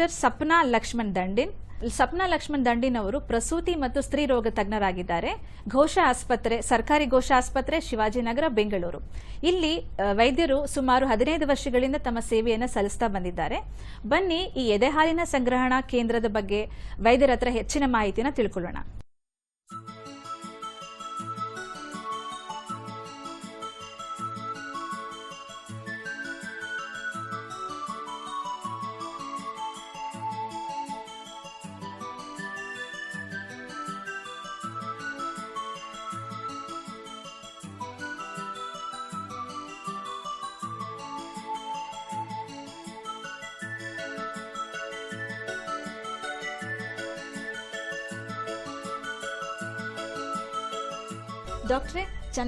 Doctor Sapna Lakshman Dandin. Sapna Lakshman Dandin ಅವರು ಪ್ರಸೂತಿ ಮತ್ತು ಸ್ತ್ರೀ ರೋಗ ತಜ್ಞರಾಗಿದ್ದಾರೆ. ಘೋಷ ಆಸ್ಪತ್ರೆ, ಸರ್ಕಾರಿ ಘೋಷ ಆಸ್ಪತ್ರೆ, ಶಿವಾಜಿನಗರ, ಬೆಂಗಳೂರು. ಇಲ್ಲಿ ವೈದ್ಯರು ಸುಮಾರು ಹದಿನೈದು ವರ್ಷಗಳಿಂದ ತಮ್ಮ ಸೇವೆಯನ್ನು ಸಲ್ಲಿಸ್ತಾ ಬಂದಿದ್ದಾರೆ. ಬನ್ನಿ ಈ ಎದೆಹಾಲಿನ ಸಂಗ್ರಹಣಾ ಕೇಂದ್ರದ ಬಗ್ಗೆ ವೈದ್ಯರ ಹತ್ರ ಹೆಚ್ಚಿನ ಮಾಹಿತಿನ ತಿಳ್ಕೊಳ್ಳೋಣ.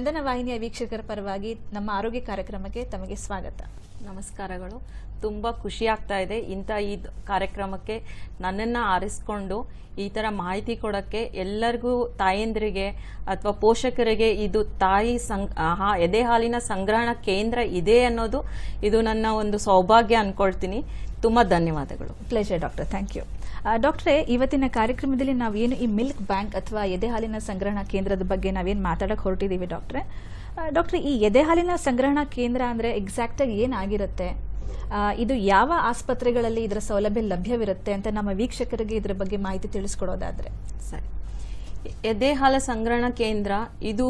ಚಂದನ ವಾಹಿನಿಯ ವೀಕ್ಷಕರ ಪರವಾಗಿ ನಮ್ಮ ಆರೋಗ್ಯ ಕಾರ್ಯಕ್ರಮಕ್ಕೆ ತಮಗೆ ಸ್ವಾಗತ. ನಮಸ್ಕಾರಗಳು. ತುಂಬ ಖುಷಿ ಆಗ್ತಾ ಇದೆ ಇಂಥ ಈ ಕಾರ್ಯಕ್ರಮಕ್ಕೆ ನನ್ನನ್ನು ಆರಿಸ್ಕೊಂಡು ಈ ಥರ ಮಾಹಿತಿ ಕೊಡೋಕ್ಕೆ ಎಲ್ಲರಿಗೂ ತಾಯಂದ್ರಿಗೆ ಅಥವಾ ಪೋಷಕರಿಗೆ ಇದು ತಾಯಿ ಸಂ ಹಾ ಎದೆ ಹಾಲಿನ ಸಂಗ್ರಹಣ ಕೇಂದ್ರ ಇದೆ ಅನ್ನೋದು ಇದು ನನ್ನ ಒಂದು ಸೌಭಾಗ್ಯ ಅಂದ್ಕೊಳ್ತೀನಿ ತುಂಬ ಧನ್ಯವಾದಗಳು. ಪ್ಲೇಜರ್ ಡಾಕ್ಟರ್ ಥ್ಯಾಂಕ್ ಯು ಡಾಕ್ಟ್ರೇ ಇವತ್ತಿನ ಕಾರ್ಯಕ್ರಮದಲ್ಲಿ ನಾವು ಏನು ಈ ಮಿಲ್ಕ್ ಬ್ಯಾಂಕ್ ಅಥವಾ ಎದೆ ಹಾಲಿನ ಸಂಗ್ರಹಣಾ ಕೇಂದ್ರದ ಬಗ್ಗೆ ನಾವೇನು ಮಾತಾಡಕ್ಕೆ ಹೊರಟಿದ್ದೀವಿ ಡಾಕ್ಟ್ರೆ ಡಾಕ್ಟ್ರೆ ಈ ಎದೆ ಹಾಲಿನ ಸಂಗ್ರಹಣಾ ಕೇಂದ್ರ ಅಂದರೆ ಎಕ್ಸಾಕ್ಟಾಗಿ ಏನಾಗಿರುತ್ತೆ? ಇದು ಯಾವ ಆಸ್ಪತ್ರೆಗಳಲ್ಲಿ ಇದರ ಸೌಲಭ್ಯ ಲಭ್ಯವಿರುತ್ತೆ ಅಂತ ನಮ್ಮ ವೀಕ್ಷಕರಿಗೆ ಇದರ ಬಗ್ಗೆ ಮಾಹಿತಿ ತಿಳಿಸ್ಕೊಡೋದಾದ್ರೆ. ಸರಿ. ಎದೆ ಹಾಲ ಸಂಗ್ರಹಣ ಕೇಂದ್ರ ಇದು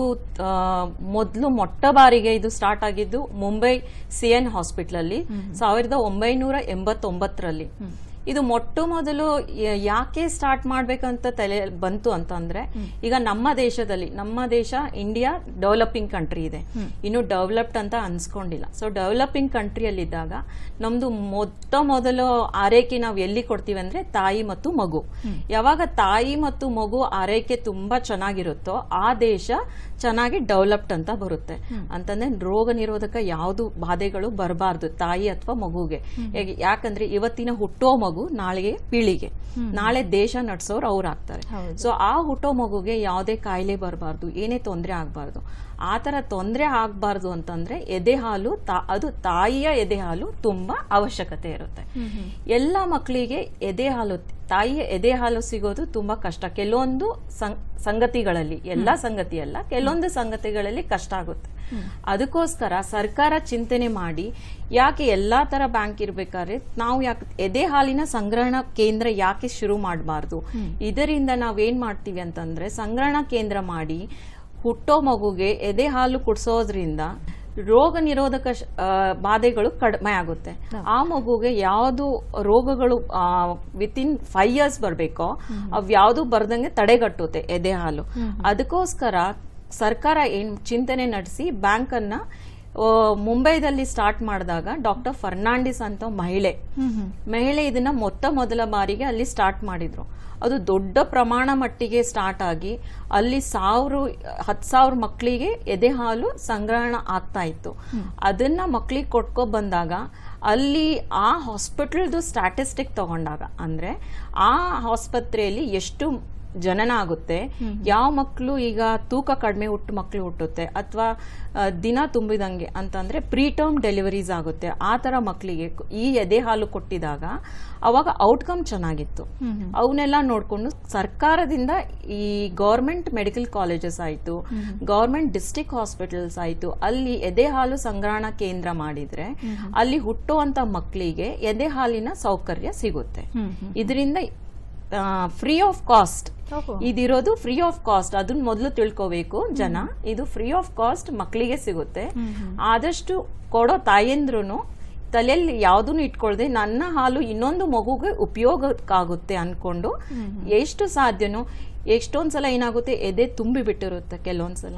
ಮೊದಲು ಮೊಟ್ಟ ಬಾರಿಗೆ ಇದು ಸ್ಟಾರ್ಟ್ ಆಗಿದ್ದು ಮುಂಬೈ ಸಿಎನ್ ಹಾಸ್ಪಿಟ್ಲಲ್ಲಿ ಸಾವಿರದ ಒಂಬೈನೂರ ಎಂಬತ್ತೊಂಬತ್ತರಲ್ಲಿ. ಇದು ಮೊಟ್ಟ ಮೊದಲು ಯಾಕೆ ಸ್ಟಾರ್ಟ್ ಮಾಡ್ಬೇಕಂತ ತಲೆ ಬಂತು ಅಂತಂದ್ರೆ ಈಗ ನಮ್ಮ ದೇಶದಲ್ಲಿ ನಮ್ಮ ದೇಶ ಇಂಡಿಯಾ ಡೆವಲಪಿಂಗ್ ಕಂಟ್ರಿ ಇದೆ. ಇನ್ನು ಡೆವಲಪ್ಡ್ ಅಂತ ಅನ್ಸ್ಕೊಂಡಿಲ್ಲ. ಸೊ ಡೆವಲಪಿಂಗ್ ಕಂಟ್ರಿಯಲ್ಲಿದ್ದಾಗ ನಮ್ದು ಮೊತ್ತ ಮೊದಲು ಆರೈಕೆ ನಾವು ಎಲ್ಲಿ ಕೊಡ್ತೀವಿ ಅಂದ್ರೆ ತಾಯಿ ಮತ್ತು ಮಗು. ಯಾವಾಗ ತಾಯಿ ಮತ್ತು ಮಗು ಆರೈಕೆ ತುಂಬಾ ಚೆನ್ನಾಗಿರುತ್ತೋ ಆ ದೇಶ ಚೆನ್ನಾಗಿ ಡೆವಲಪ್ಡ್ ಅಂತ ಬರುತ್ತೆ. ಅಂತಂದ್ರೆ ರೋಗ ನಿರೋಧಕ ಯಾವುದು ಬಾಧೆಗಳು ಬರಬಾರ್ದು ತಾಯಿ ಅಥವಾ ಮಗುಗೆ. ಯಾಕಂದ್ರೆ ಇವತ್ತಿನ ಹುಟ್ಟೋ ಮಗು ನಾಳೆಗೆ ಪೀಳಿಗೆ. ನಾಳೆ ದೇಶ ನಡೆಸೋರು ಅವ್ರು ಆಗ್ತಾರೆ. ಸೊ ಆ ಹುಟ್ಟೋ ಮಗುಗೆ ಯಾವುದೇ ಕಾಯಿಲೆ ಬರಬಾರ್ದು ಏನೇ ತೊಂದರೆ ಆಗಬಾರ್ದು. ಆ ಥರ ತೊಂದರೆ ಆಗಬಾರ್ದು ಅಂತಂದ್ರೆ ಎದೆ ಹಾಲು ತಾ- ಅದು ತಾಯಿಯ ಎದೆ ಹಾಲು ತುಂಬಾ ಅವಶ್ಯಕತೆ ಇರುತ್ತೆ. ಎಲ್ಲ ಮಕ್ಕಳಿಗೆ ಎದೆ ಹಾಲು ತಾಯಿಯ ಎದೆ ಹಾಲು ಸಿಗೋದು ತುಂಬಾ ಕಷ್ಟ. ಕೆಲವೊಂದು ಸಂಗತಿಗಳಲ್ಲಿ ಎಲ್ಲ ಸಂಗತಿ ಅಲ್ಲ ಕೆಲವೊಂದು ಸಂಗತಿಗಳಲ್ಲಿ ಕಷ್ಟ ಆಗುತ್ತೆ. ಅದಕ್ಕೋಸ್ಕರ ಸರ್ಕಾರ ಚಿಂತನೆ ಮಾಡಿ ಯಾಕೆ ಎಲ್ಲಾ ತರ ಬ್ಯಾಂಕ್ ಇರ್ಬೇಕಾದ್ರೆ ನಾವು ಯಾಕೆ ಎದೆ ಹಾಲಿನ ಸಂಗ್ರಹಣಾ ಕೇಂದ್ರ ಯಾಕೆ ಶುರು ಮಾಡಬಾರ್ದು? ಇದರಿಂದ ನಾವೇನ್ ಮಾಡ್ತೀವಿ ಅಂತಂದ್ರೆ ಸಂಗ್ರಹಣಾ ಕೇಂದ್ರ ಮಾಡಿ ಹುಟ್ಟೋ ಮಗುಗೆ ಎದೆ ಹಾಲು ಕುಡಿಸೋದ್ರಿಂದ ರೋಗ ನಿರೋಧಕ ಬಾಧೆಗಳು ಕಡಿಮೆ ಆಗುತ್ತೆ. ಆ ಮಗುಗೆ ಯಾವುದು ರೋಗಗಳು ವಿತಿನ್ ಫೈವ್ ಇಯರ್ಸ್ ಬರಬೇಕೋ ಅವ್ ಯಾವುದು ಬರ್ದಂಗೆ ತಡೆಗಟ್ಟುತ್ತೆ ಎದೆ ಹಾಲು. ಅದಕ್ಕೋಸ್ಕರ ಸರ್ಕಾರ ಏನ್ ಚಿಂತನೆ ನಡೆಸಿ ಬ್ಯಾಂಕ್ ಅನ್ನ ಆ, ಮುಂಬೈದಲ್ಲಿ ಸ್ಟಾರ್ಟ್ ಮಾಡಿದಾಗ ಡಾಕ್ಟರ್ ಫರ್ನಾಂಡಿಸ್ ಅಂತ ಮಹಿಳೆ. ಮಹಿಳೆ ಇದನ್ನ ಮೊತ್ತ ಮೊದಲ ಬಾರಿಗೆ ಅಲ್ಲಿ ಸ್ಟಾರ್ಟ್ ಮಾಡಿದ್ರು. ಅದು ದೊಡ್ಡ ಪ್ರಮಾಣ ಮಟ್ಟಿಗೆ ಸ್ಟಾರ್ಟ್ ಆಗಿ ಅಲ್ಲಿ ಸಾವಿರ ಹತ್ತು ಸಾವಿರ ಮಕ್ಕಳಿಗೆ ಎದೆ ಹಾಲು ಸಂಗ್ರಹಣ ಆಗ್ತಾ ಇತ್ತು. ಅದನ್ನ ಮಕ್ಕಳಿಗೆ ಕೊಟ್ಕೊ ಬಂದಾಗ ಅಲ್ಲಿ ಆ ಹಾಸ್ಪಿಟಲ್ದು ಸ್ಟ್ಯಾಟಿಸ್ಟಿಕ್ ತಗೊಂಡಾಗ ಅಂದ್ರೆ ಆ ಆಸ್ಪತ್ರೆಯಲ್ಲಿ ಎಷ್ಟು ಜನನ ಆಗುತ್ತೆ ಯಾವ ಮಕ್ಕಳು ಈಗ ತೂಕ ಕಡಿಮೆ ಹುಟ್ಟು ಮಕ್ಕಳು ಹುಟ್ಟುತ್ತೆ ಅಥವಾ ದಿನ ತುಂಬಿದಂಗೆ ಅಂತಂದ್ರೆ ಪ್ರೀ ಟರ್ಮ್ ಡೆಲಿವರೀಸ್ ಆಗುತ್ತೆ. ಆ ಥರ ಮಕ್ಕಳಿಗೆ ಈ ಎದೆ ಹಾಲು ಕೊಟ್ಟಿದಾಗ ಅವಾಗ ಔಟ್ಕಮ್ ಚೆನ್ನಾಗಿತ್ತು. ಅವನ್ನೆಲ್ಲ ನೋಡಿಕೊಂಡು ಸರ್ಕಾರದಿಂದ ಈ ಗೌರ್ಮೆಂಟ್ ಮೆಡಿಕಲ್ ಕಾಲೇಜಸ್ ಆಯಿತು ಗೌರ್ಮೆಂಟ್ ಡಿಸ್ಟಿಕ್ ಹಾಸ್ಪಿಟಲ್ಸ್ ಆಯಿತು ಅಲ್ಲಿ ಎದೆ ಹಾಲು ಸಂಗ್ರಹಣಾ ಕೇಂದ್ರ ಮಾಡಿದ್ರೆ ಅಲ್ಲಿ ಹುಟ್ಟುವಂತ ಮಕ್ಕಳಿಗೆ ಎದೆ ಹಾಲಿನ ಸೌಕರ್ಯ ಸಿಗುತ್ತೆ. ಇದರಿಂದ ಫ್ರೀ ಆಫ್ ಕಾಸ್ಟ್ ಇದಿರೋದು ಫ್ರೀ ಆಫ್ ಕಾಸ್ಟ್ ಅದನ್ನ ಮೊದಲು ತಿಳ್ಕೋಬೇಕು ಜನ. ಇದು ಫ್ರೀ ಆಫ್ ಕಾಸ್ಟ್ ಮಕ್ಕಳಿಗೆ ಸಿಗುತ್ತೆ. ಆದಷ್ಟು ಕೊಡೋ ತಾಯಂದ್ರೂ ತಲೆಯಲ್ಲಿ ಯಾವುದನ್ನು ಇಟ್ಕೊಳ್ದೆ ನನ್ನ ಹಾಲು ಇನ್ನೊಂದು ಮಗುಗೆ ಉಪಯೋಗಕ್ಕಾಗುತ್ತೆ ಅನ್ಕೊಂಡು ಎಷ್ಟು ಸಾಧ್ಯನೋ ಎಷ್ಟೊಂದ್ಸಲ ಏನಾಗುತ್ತೆ? ಎದೆ ತುಂಬಿ ಬಿಟ್ಟಿರುತ್ತೆ ಕೆಲವೊಂದ್ಸಲ.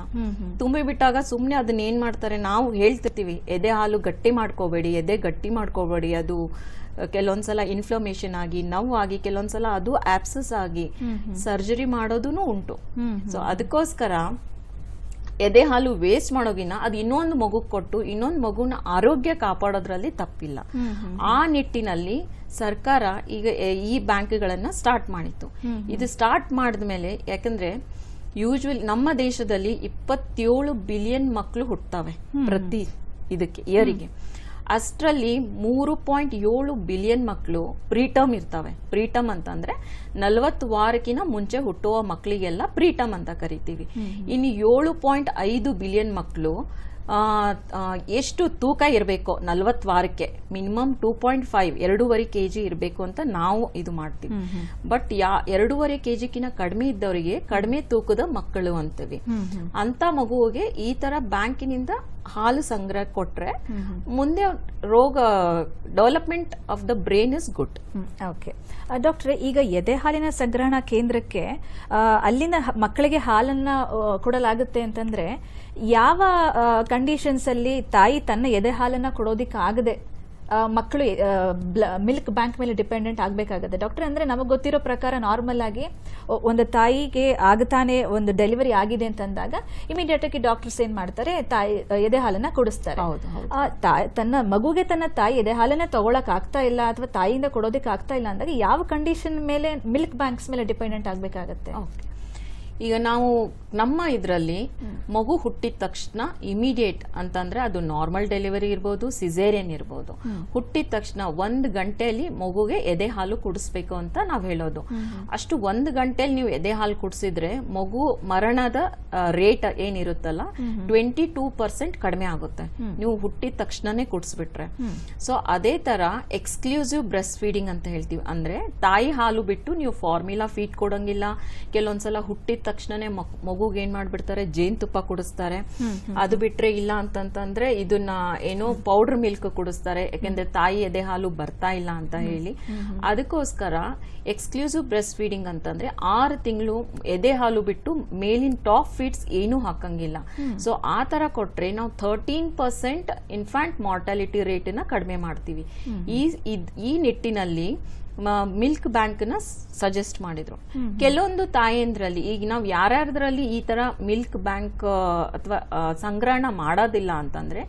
ತುಂಬಿ ಬಿಟ್ಟಾಗ ಸುಮ್ಮನೆ ಅದನ್ನ ಏನ್ ಮಾಡ್ತಾರೆ? ನಾವು ಹೇಳ್ತಿರ್ತೀವಿ ಎದೆ ಹಾಲು ಗಟ್ಟಿ ಮಾಡ್ಕೋಬೇಡಿ ಎದೆ ಗಟ್ಟಿ ಮಾಡ್ಕೋಬೇಡಿ ಅದು ಕೆಲವೊಂದ್ಸಲ ಇನ್ಫ್ಲಮೇಷನ್ ಆಗಿ ನೋವಾಗಿ ಕೆಲವೊಂದ್ಸಲ ಅದು ಆಪ್ಸಸ್ ಆಗಿ ಸರ್ಜರಿ ಮಾಡೋದು ಉಂಟು. ಸೊ ಅದಕ್ಕೋಸ್ಕರ ಎದೆ ಹಾಲು ವೇಸ್ಟ್ ಮಾಡೋಗಿನ ಅದು ಇನ್ನೊಂದು ಮಗು ಕೊಟ್ಟು ಇನ್ನೊಂದು ಮಗುನ ಆರೋಗ್ಯ ಕಾಪಾಡೋದ್ರಲ್ಲಿ ತಪ್ಪಿಲ್ಲ. ಆ ನಿಟ್ಟಿನಲ್ಲಿ ಸರ್ಕಾರ ಈಗ ಈ ಬ್ಯಾಂಕ್ಗಳನ್ನ ಸ್ಟಾರ್ಟ್ ಮಾಡಿತ್ತು. ಇದು ಸ್ಟಾರ್ಟ್ ಮಾಡಿದ್ಮೇಲೆ ಯಾಕಂದ್ರೆ ಯೂಶುವಲ್ ನಮ್ಮ ದೇಶದಲ್ಲಿ ಇಪ್ಪತ್ತೇಳು ಬಿಲಿಯನ್ ಮಕ್ಕಳು ಹುಟ್ಟುತ್ತವೆ ಪ್ರತಿ ಇದಕ್ಕೆ ಇಯರಿಗೆ ಅಷ್ಟರಲ್ಲಿ ಮೂರು ಪಾಯಿಂಟ್ ಏಳು ಬಿಲಿಯನ್ ಮಕ್ಕಳು ಪ್ರೀಟಮ್ ಇರ್ತವೆ. ಪ್ರೀಟಮ್ ಅಂತಂದ್ರೆ ನಲವತ್ತು ವಾರಕ್ಕಿಂತ ಮುಂಚೆ ಹುಟ್ಟುವ ಮಕ್ಕಳಿಗೆಲ್ಲ ಪ್ರೀಟಮ್ ಅಂತ ಕರಿತೀವಿ. ಇನ್ನು ಏಳು ಪಾಯಿಂಟ್ ಐದು ಬಿಲಿಯನ್ ಮಕ್ಕಳು ಎಷ್ಟು ತೂಕ ಇರಬೇಕು ನಲ್ವತ್ತು ವಾರಕ್ಕೆ ಮಿನಿಮಮ್ ಟೂ ಪಾಯಿಂಟ್ ಫೈವ್ ಎರಡೂವರೆ ಕೆ ಜಿ ಇರಬೇಕು ಅಂತ ನಾವು ಇದು ಮಾಡ್ತೀವಿ. ಬಟ್ ಯಾ ಎರಡೂವರೆ ಕೆ ಜಿಗಿನ ಕಡಿಮೆ ಇದ್ದವರಿಗೆ ಕಡಿಮೆ ತೂಕದ ಮಕ್ಕಳು ಅಂತೀವಿ. ಅಂತ ಮಗುವಿಗೆ ಈ ತರ ಬ್ಯಾಂಕಿನಿಂದ ಹಾಲು ಸಂಗ್ರಹ ಕೊಟ್ರೆ ಮುಂದೆ ರೋಗ development of the brain is good okay ಡಾಕ್ಟ್ರೆ ಈಗ ಎದೆ ಹಾಲಿನ ಸಂಗ್ರಹಣಾ ಕೇಂದ್ರಕ್ಕೆ ಅಲ್ಲಿನ ಮಕ್ಕಳಿಗೆ ಹಾಲನ್ನ ಕೊಡಲಾಗುತ್ತೆ ಅಂತಂದ್ರೆ ಯಾವ ಕಂಡೀಷನ್ಸ್ ಅಲ್ಲಿ ತಾಯಿ ತನ್ನ ಎದೆ ಹಾಲನ್ನ ಕೊಡೋದಿಕ್ಕೆ ಆಗದೆ ಆ, ಮಕ್ಕಳು ಮಿಲ್ಕ್ ಬ್ಯಾಂಕ್ ಮೇಲೆ ಡಿಪೆಂಡೆಂಟ್ ಆಗಬೇಕಾಗುತ್ತೆ. ಡಾಕ್ಟರ್ ಅಂದರೆ ನಮಗೆ ಗೊತ್ತಿರೋ ಪ್ರಕಾರ ನಾರ್ಮಲ್ ಆಗಿ ಒಂದು ತಾಯಿಗೆ ಆಗತಾನೆ ಒಂದು ಡೆಲಿವರಿ ಆಗಿದೆ ಅಂತಂದಾಗ ಇಮಿಡಿಯೇಟ್ ಆಗಿ ಡಾಕ್ಟರ್ಸ್ ಏನು ಮಾಡ್ತಾರೆ ತಾಯಿ ಎದೆ ಹಾಲನ್ನ ಕೊಡಿಸ್ತಾರೆ. ಹೌದು ಹೌದು. ಆ ತಾಯಿ ತನ್ನ ಮಗುಗೆ ತನ್ನ ತಾಯಿ ಎದೆ ಹಾಲನ್ನ ತಗೊಳಕ್ ಆಗ್ತಾ ಇಲ್ಲ ಅಥವಾ ತಾಯಿಯಿಂದ ಕೊಡೋದಕ್ಕೆ ಆಗ್ತಾ ಇಲ್ಲ ಅಂದಾಗ ಯಾವ ಕಂಡೀಷನ್ ಮೇಲೆ ಮಿಲ್ಕ್ ಬ್ಯಾಂಕ್ಸ್ ಮೇಲೆ ಡಿಪೆಂಡೆಂಟ್ ಆಗಬೇಕಾಗತ್ತೆ? ಈಗ ನಾವು ನಮ್ಮ ಇದರಲ್ಲಿ ಮಗು ಹುಟ್ಟಿದ ತಕ್ಷಣ ಇಮಿಡಿಯೇಟ್ ಅಂತಂದ್ರೆ ಅದು ನಾರ್ಮಲ್ ಡೆಲಿವರಿ ಇರ್ಬೋದು ಸಿಸೇರಿಯನ್ ಇರ್ಬೋದು. ಹುಟ್ಟಿದ ತಕ್ಷಣ ಒಂದು ಗಂಟೆಯಲ್ಲಿ ಮಗುಗೆ ಎದೆ ಹಾಲು ಕುಡಿಸ್ಬೇಕು ಅಂತ ನಾವು ಹೇಳೋದು. ಅಷ್ಟು ಒಂದು ಗಂಟೆಯಲ್ಲಿ ನೀವು ಎದೆ ಹಾಲು ಕುಡಿಸಿದ್ರೆ ಮಗು ಮರಣದ ರೇಟ್ ಏನಿರುತ್ತಲ್ಲ ಟ್ವೆಂಟಿ ಟೂ ಪರ್ಸೆಂಟ್ ಕಡಿಮೆ ಆಗುತ್ತೆ. ನೀವು ಹುಟ್ಟಿದ ತಕ್ಷಣನೇ ಕುಡಿಸ್ಬಿಟ್ರೆ. ಸೊ ಅದೇ ತರ ಎಕ್ಸ್ಕ್ಲೂಸಿವ್ ಬ್ರೆಸ್ಟ್ ಫೀಡಿಂಗ್ ಅಂತ ಹೇಳ್ತೀವಿ. ಅಂದ್ರೆ ತಾಯಿ ಹಾಲು ಬಿಟ್ಟು ನೀವು ಫಾರ್ಮುಲಾ ಫೀಡ್ ಕೊಡಂಗಿಲ್ಲ. ಕೆಲವೊಂದ್ಸಲ ಹುಟ್ಟಿದ ತಕ್ಷಣನೇ ಮಗುಗೆ ಏನ್ ಮಾಡ್ಬಿಡ್ತಾರೆ? ಜೇನುತುಪ್ಪ ಕುಡಿಸ್ತಾರೆ. ಅದು ಬಿಟ್ರೆ ಇಲ್ಲ ಅಂತಂತಂದ್ರೆ ಇದನ್ನ ಏನೋ ಪೌಡರ್ ಮಿಲ್ಕ್ ಕುಡಿಸ್ತಾರೆ. ಯಾಕೆಂದ್ರೆ ತಾಯಿ ಎದೆ ಹಾಲು ಬರ್ತಾ ಇಲ್ಲ ಅಂತ ಹೇಳಿ. ಅದಕ್ಕೋಸ್ಕರ ಎಕ್ಸ್ಕ್ಲೂಸಿವ್ ಬ್ರೆಸ್ಟ್ ಫೀಡಿಂಗ್ ಅಂತಂದ್ರೆ ಆರು ತಿಂಗಳು ಎದೆ ಹಾಲು ಬಿಟ್ಟು ಮೇಲಿನ ಟಾಪ್ ಫೀಡ್ಸ್ ಏನೂ ಹಾಕಂಗಿಲ್ಲ. ಸೊ ಆ ತರ ಕೊಟ್ರೆ ನಾವು ಥರ್ಟೀನ್ ಪರ್ಸೆಂಟ್ ಇನ್ಫ್ಯಾಂಟ್ ಮಾರ್ಟಾಲಿಟಿ ರೇಟನ್ನ ಕಡಿಮೆ ಮಾಡ್ತೀವಿ. ಈ ಈ ನಿಟ್ಟಿನಲ್ಲಿ ಮಿಲ್ಕ್ ಬ್ಯಾಂಕ್ನ ಸಜೆಸ್ಟ್ ಮಾಡಿದ್ರು. ಕೆಲವೊಂದು ತಾಯಂದ್ರಲ್ಲಿ ಈಗ ನಾವು ಯಾರ್ಯಾರದ್ರಲ್ಲಿ ಈ ತರ ಮಿಲ್ಕ್ ಬ್ಯಾಂಕ್ ಅಥವಾ ಸಂಗ್ರಹಣ ಮಾಡೋದಿಲ್ಲ ಅಂತಂದ್ರೆ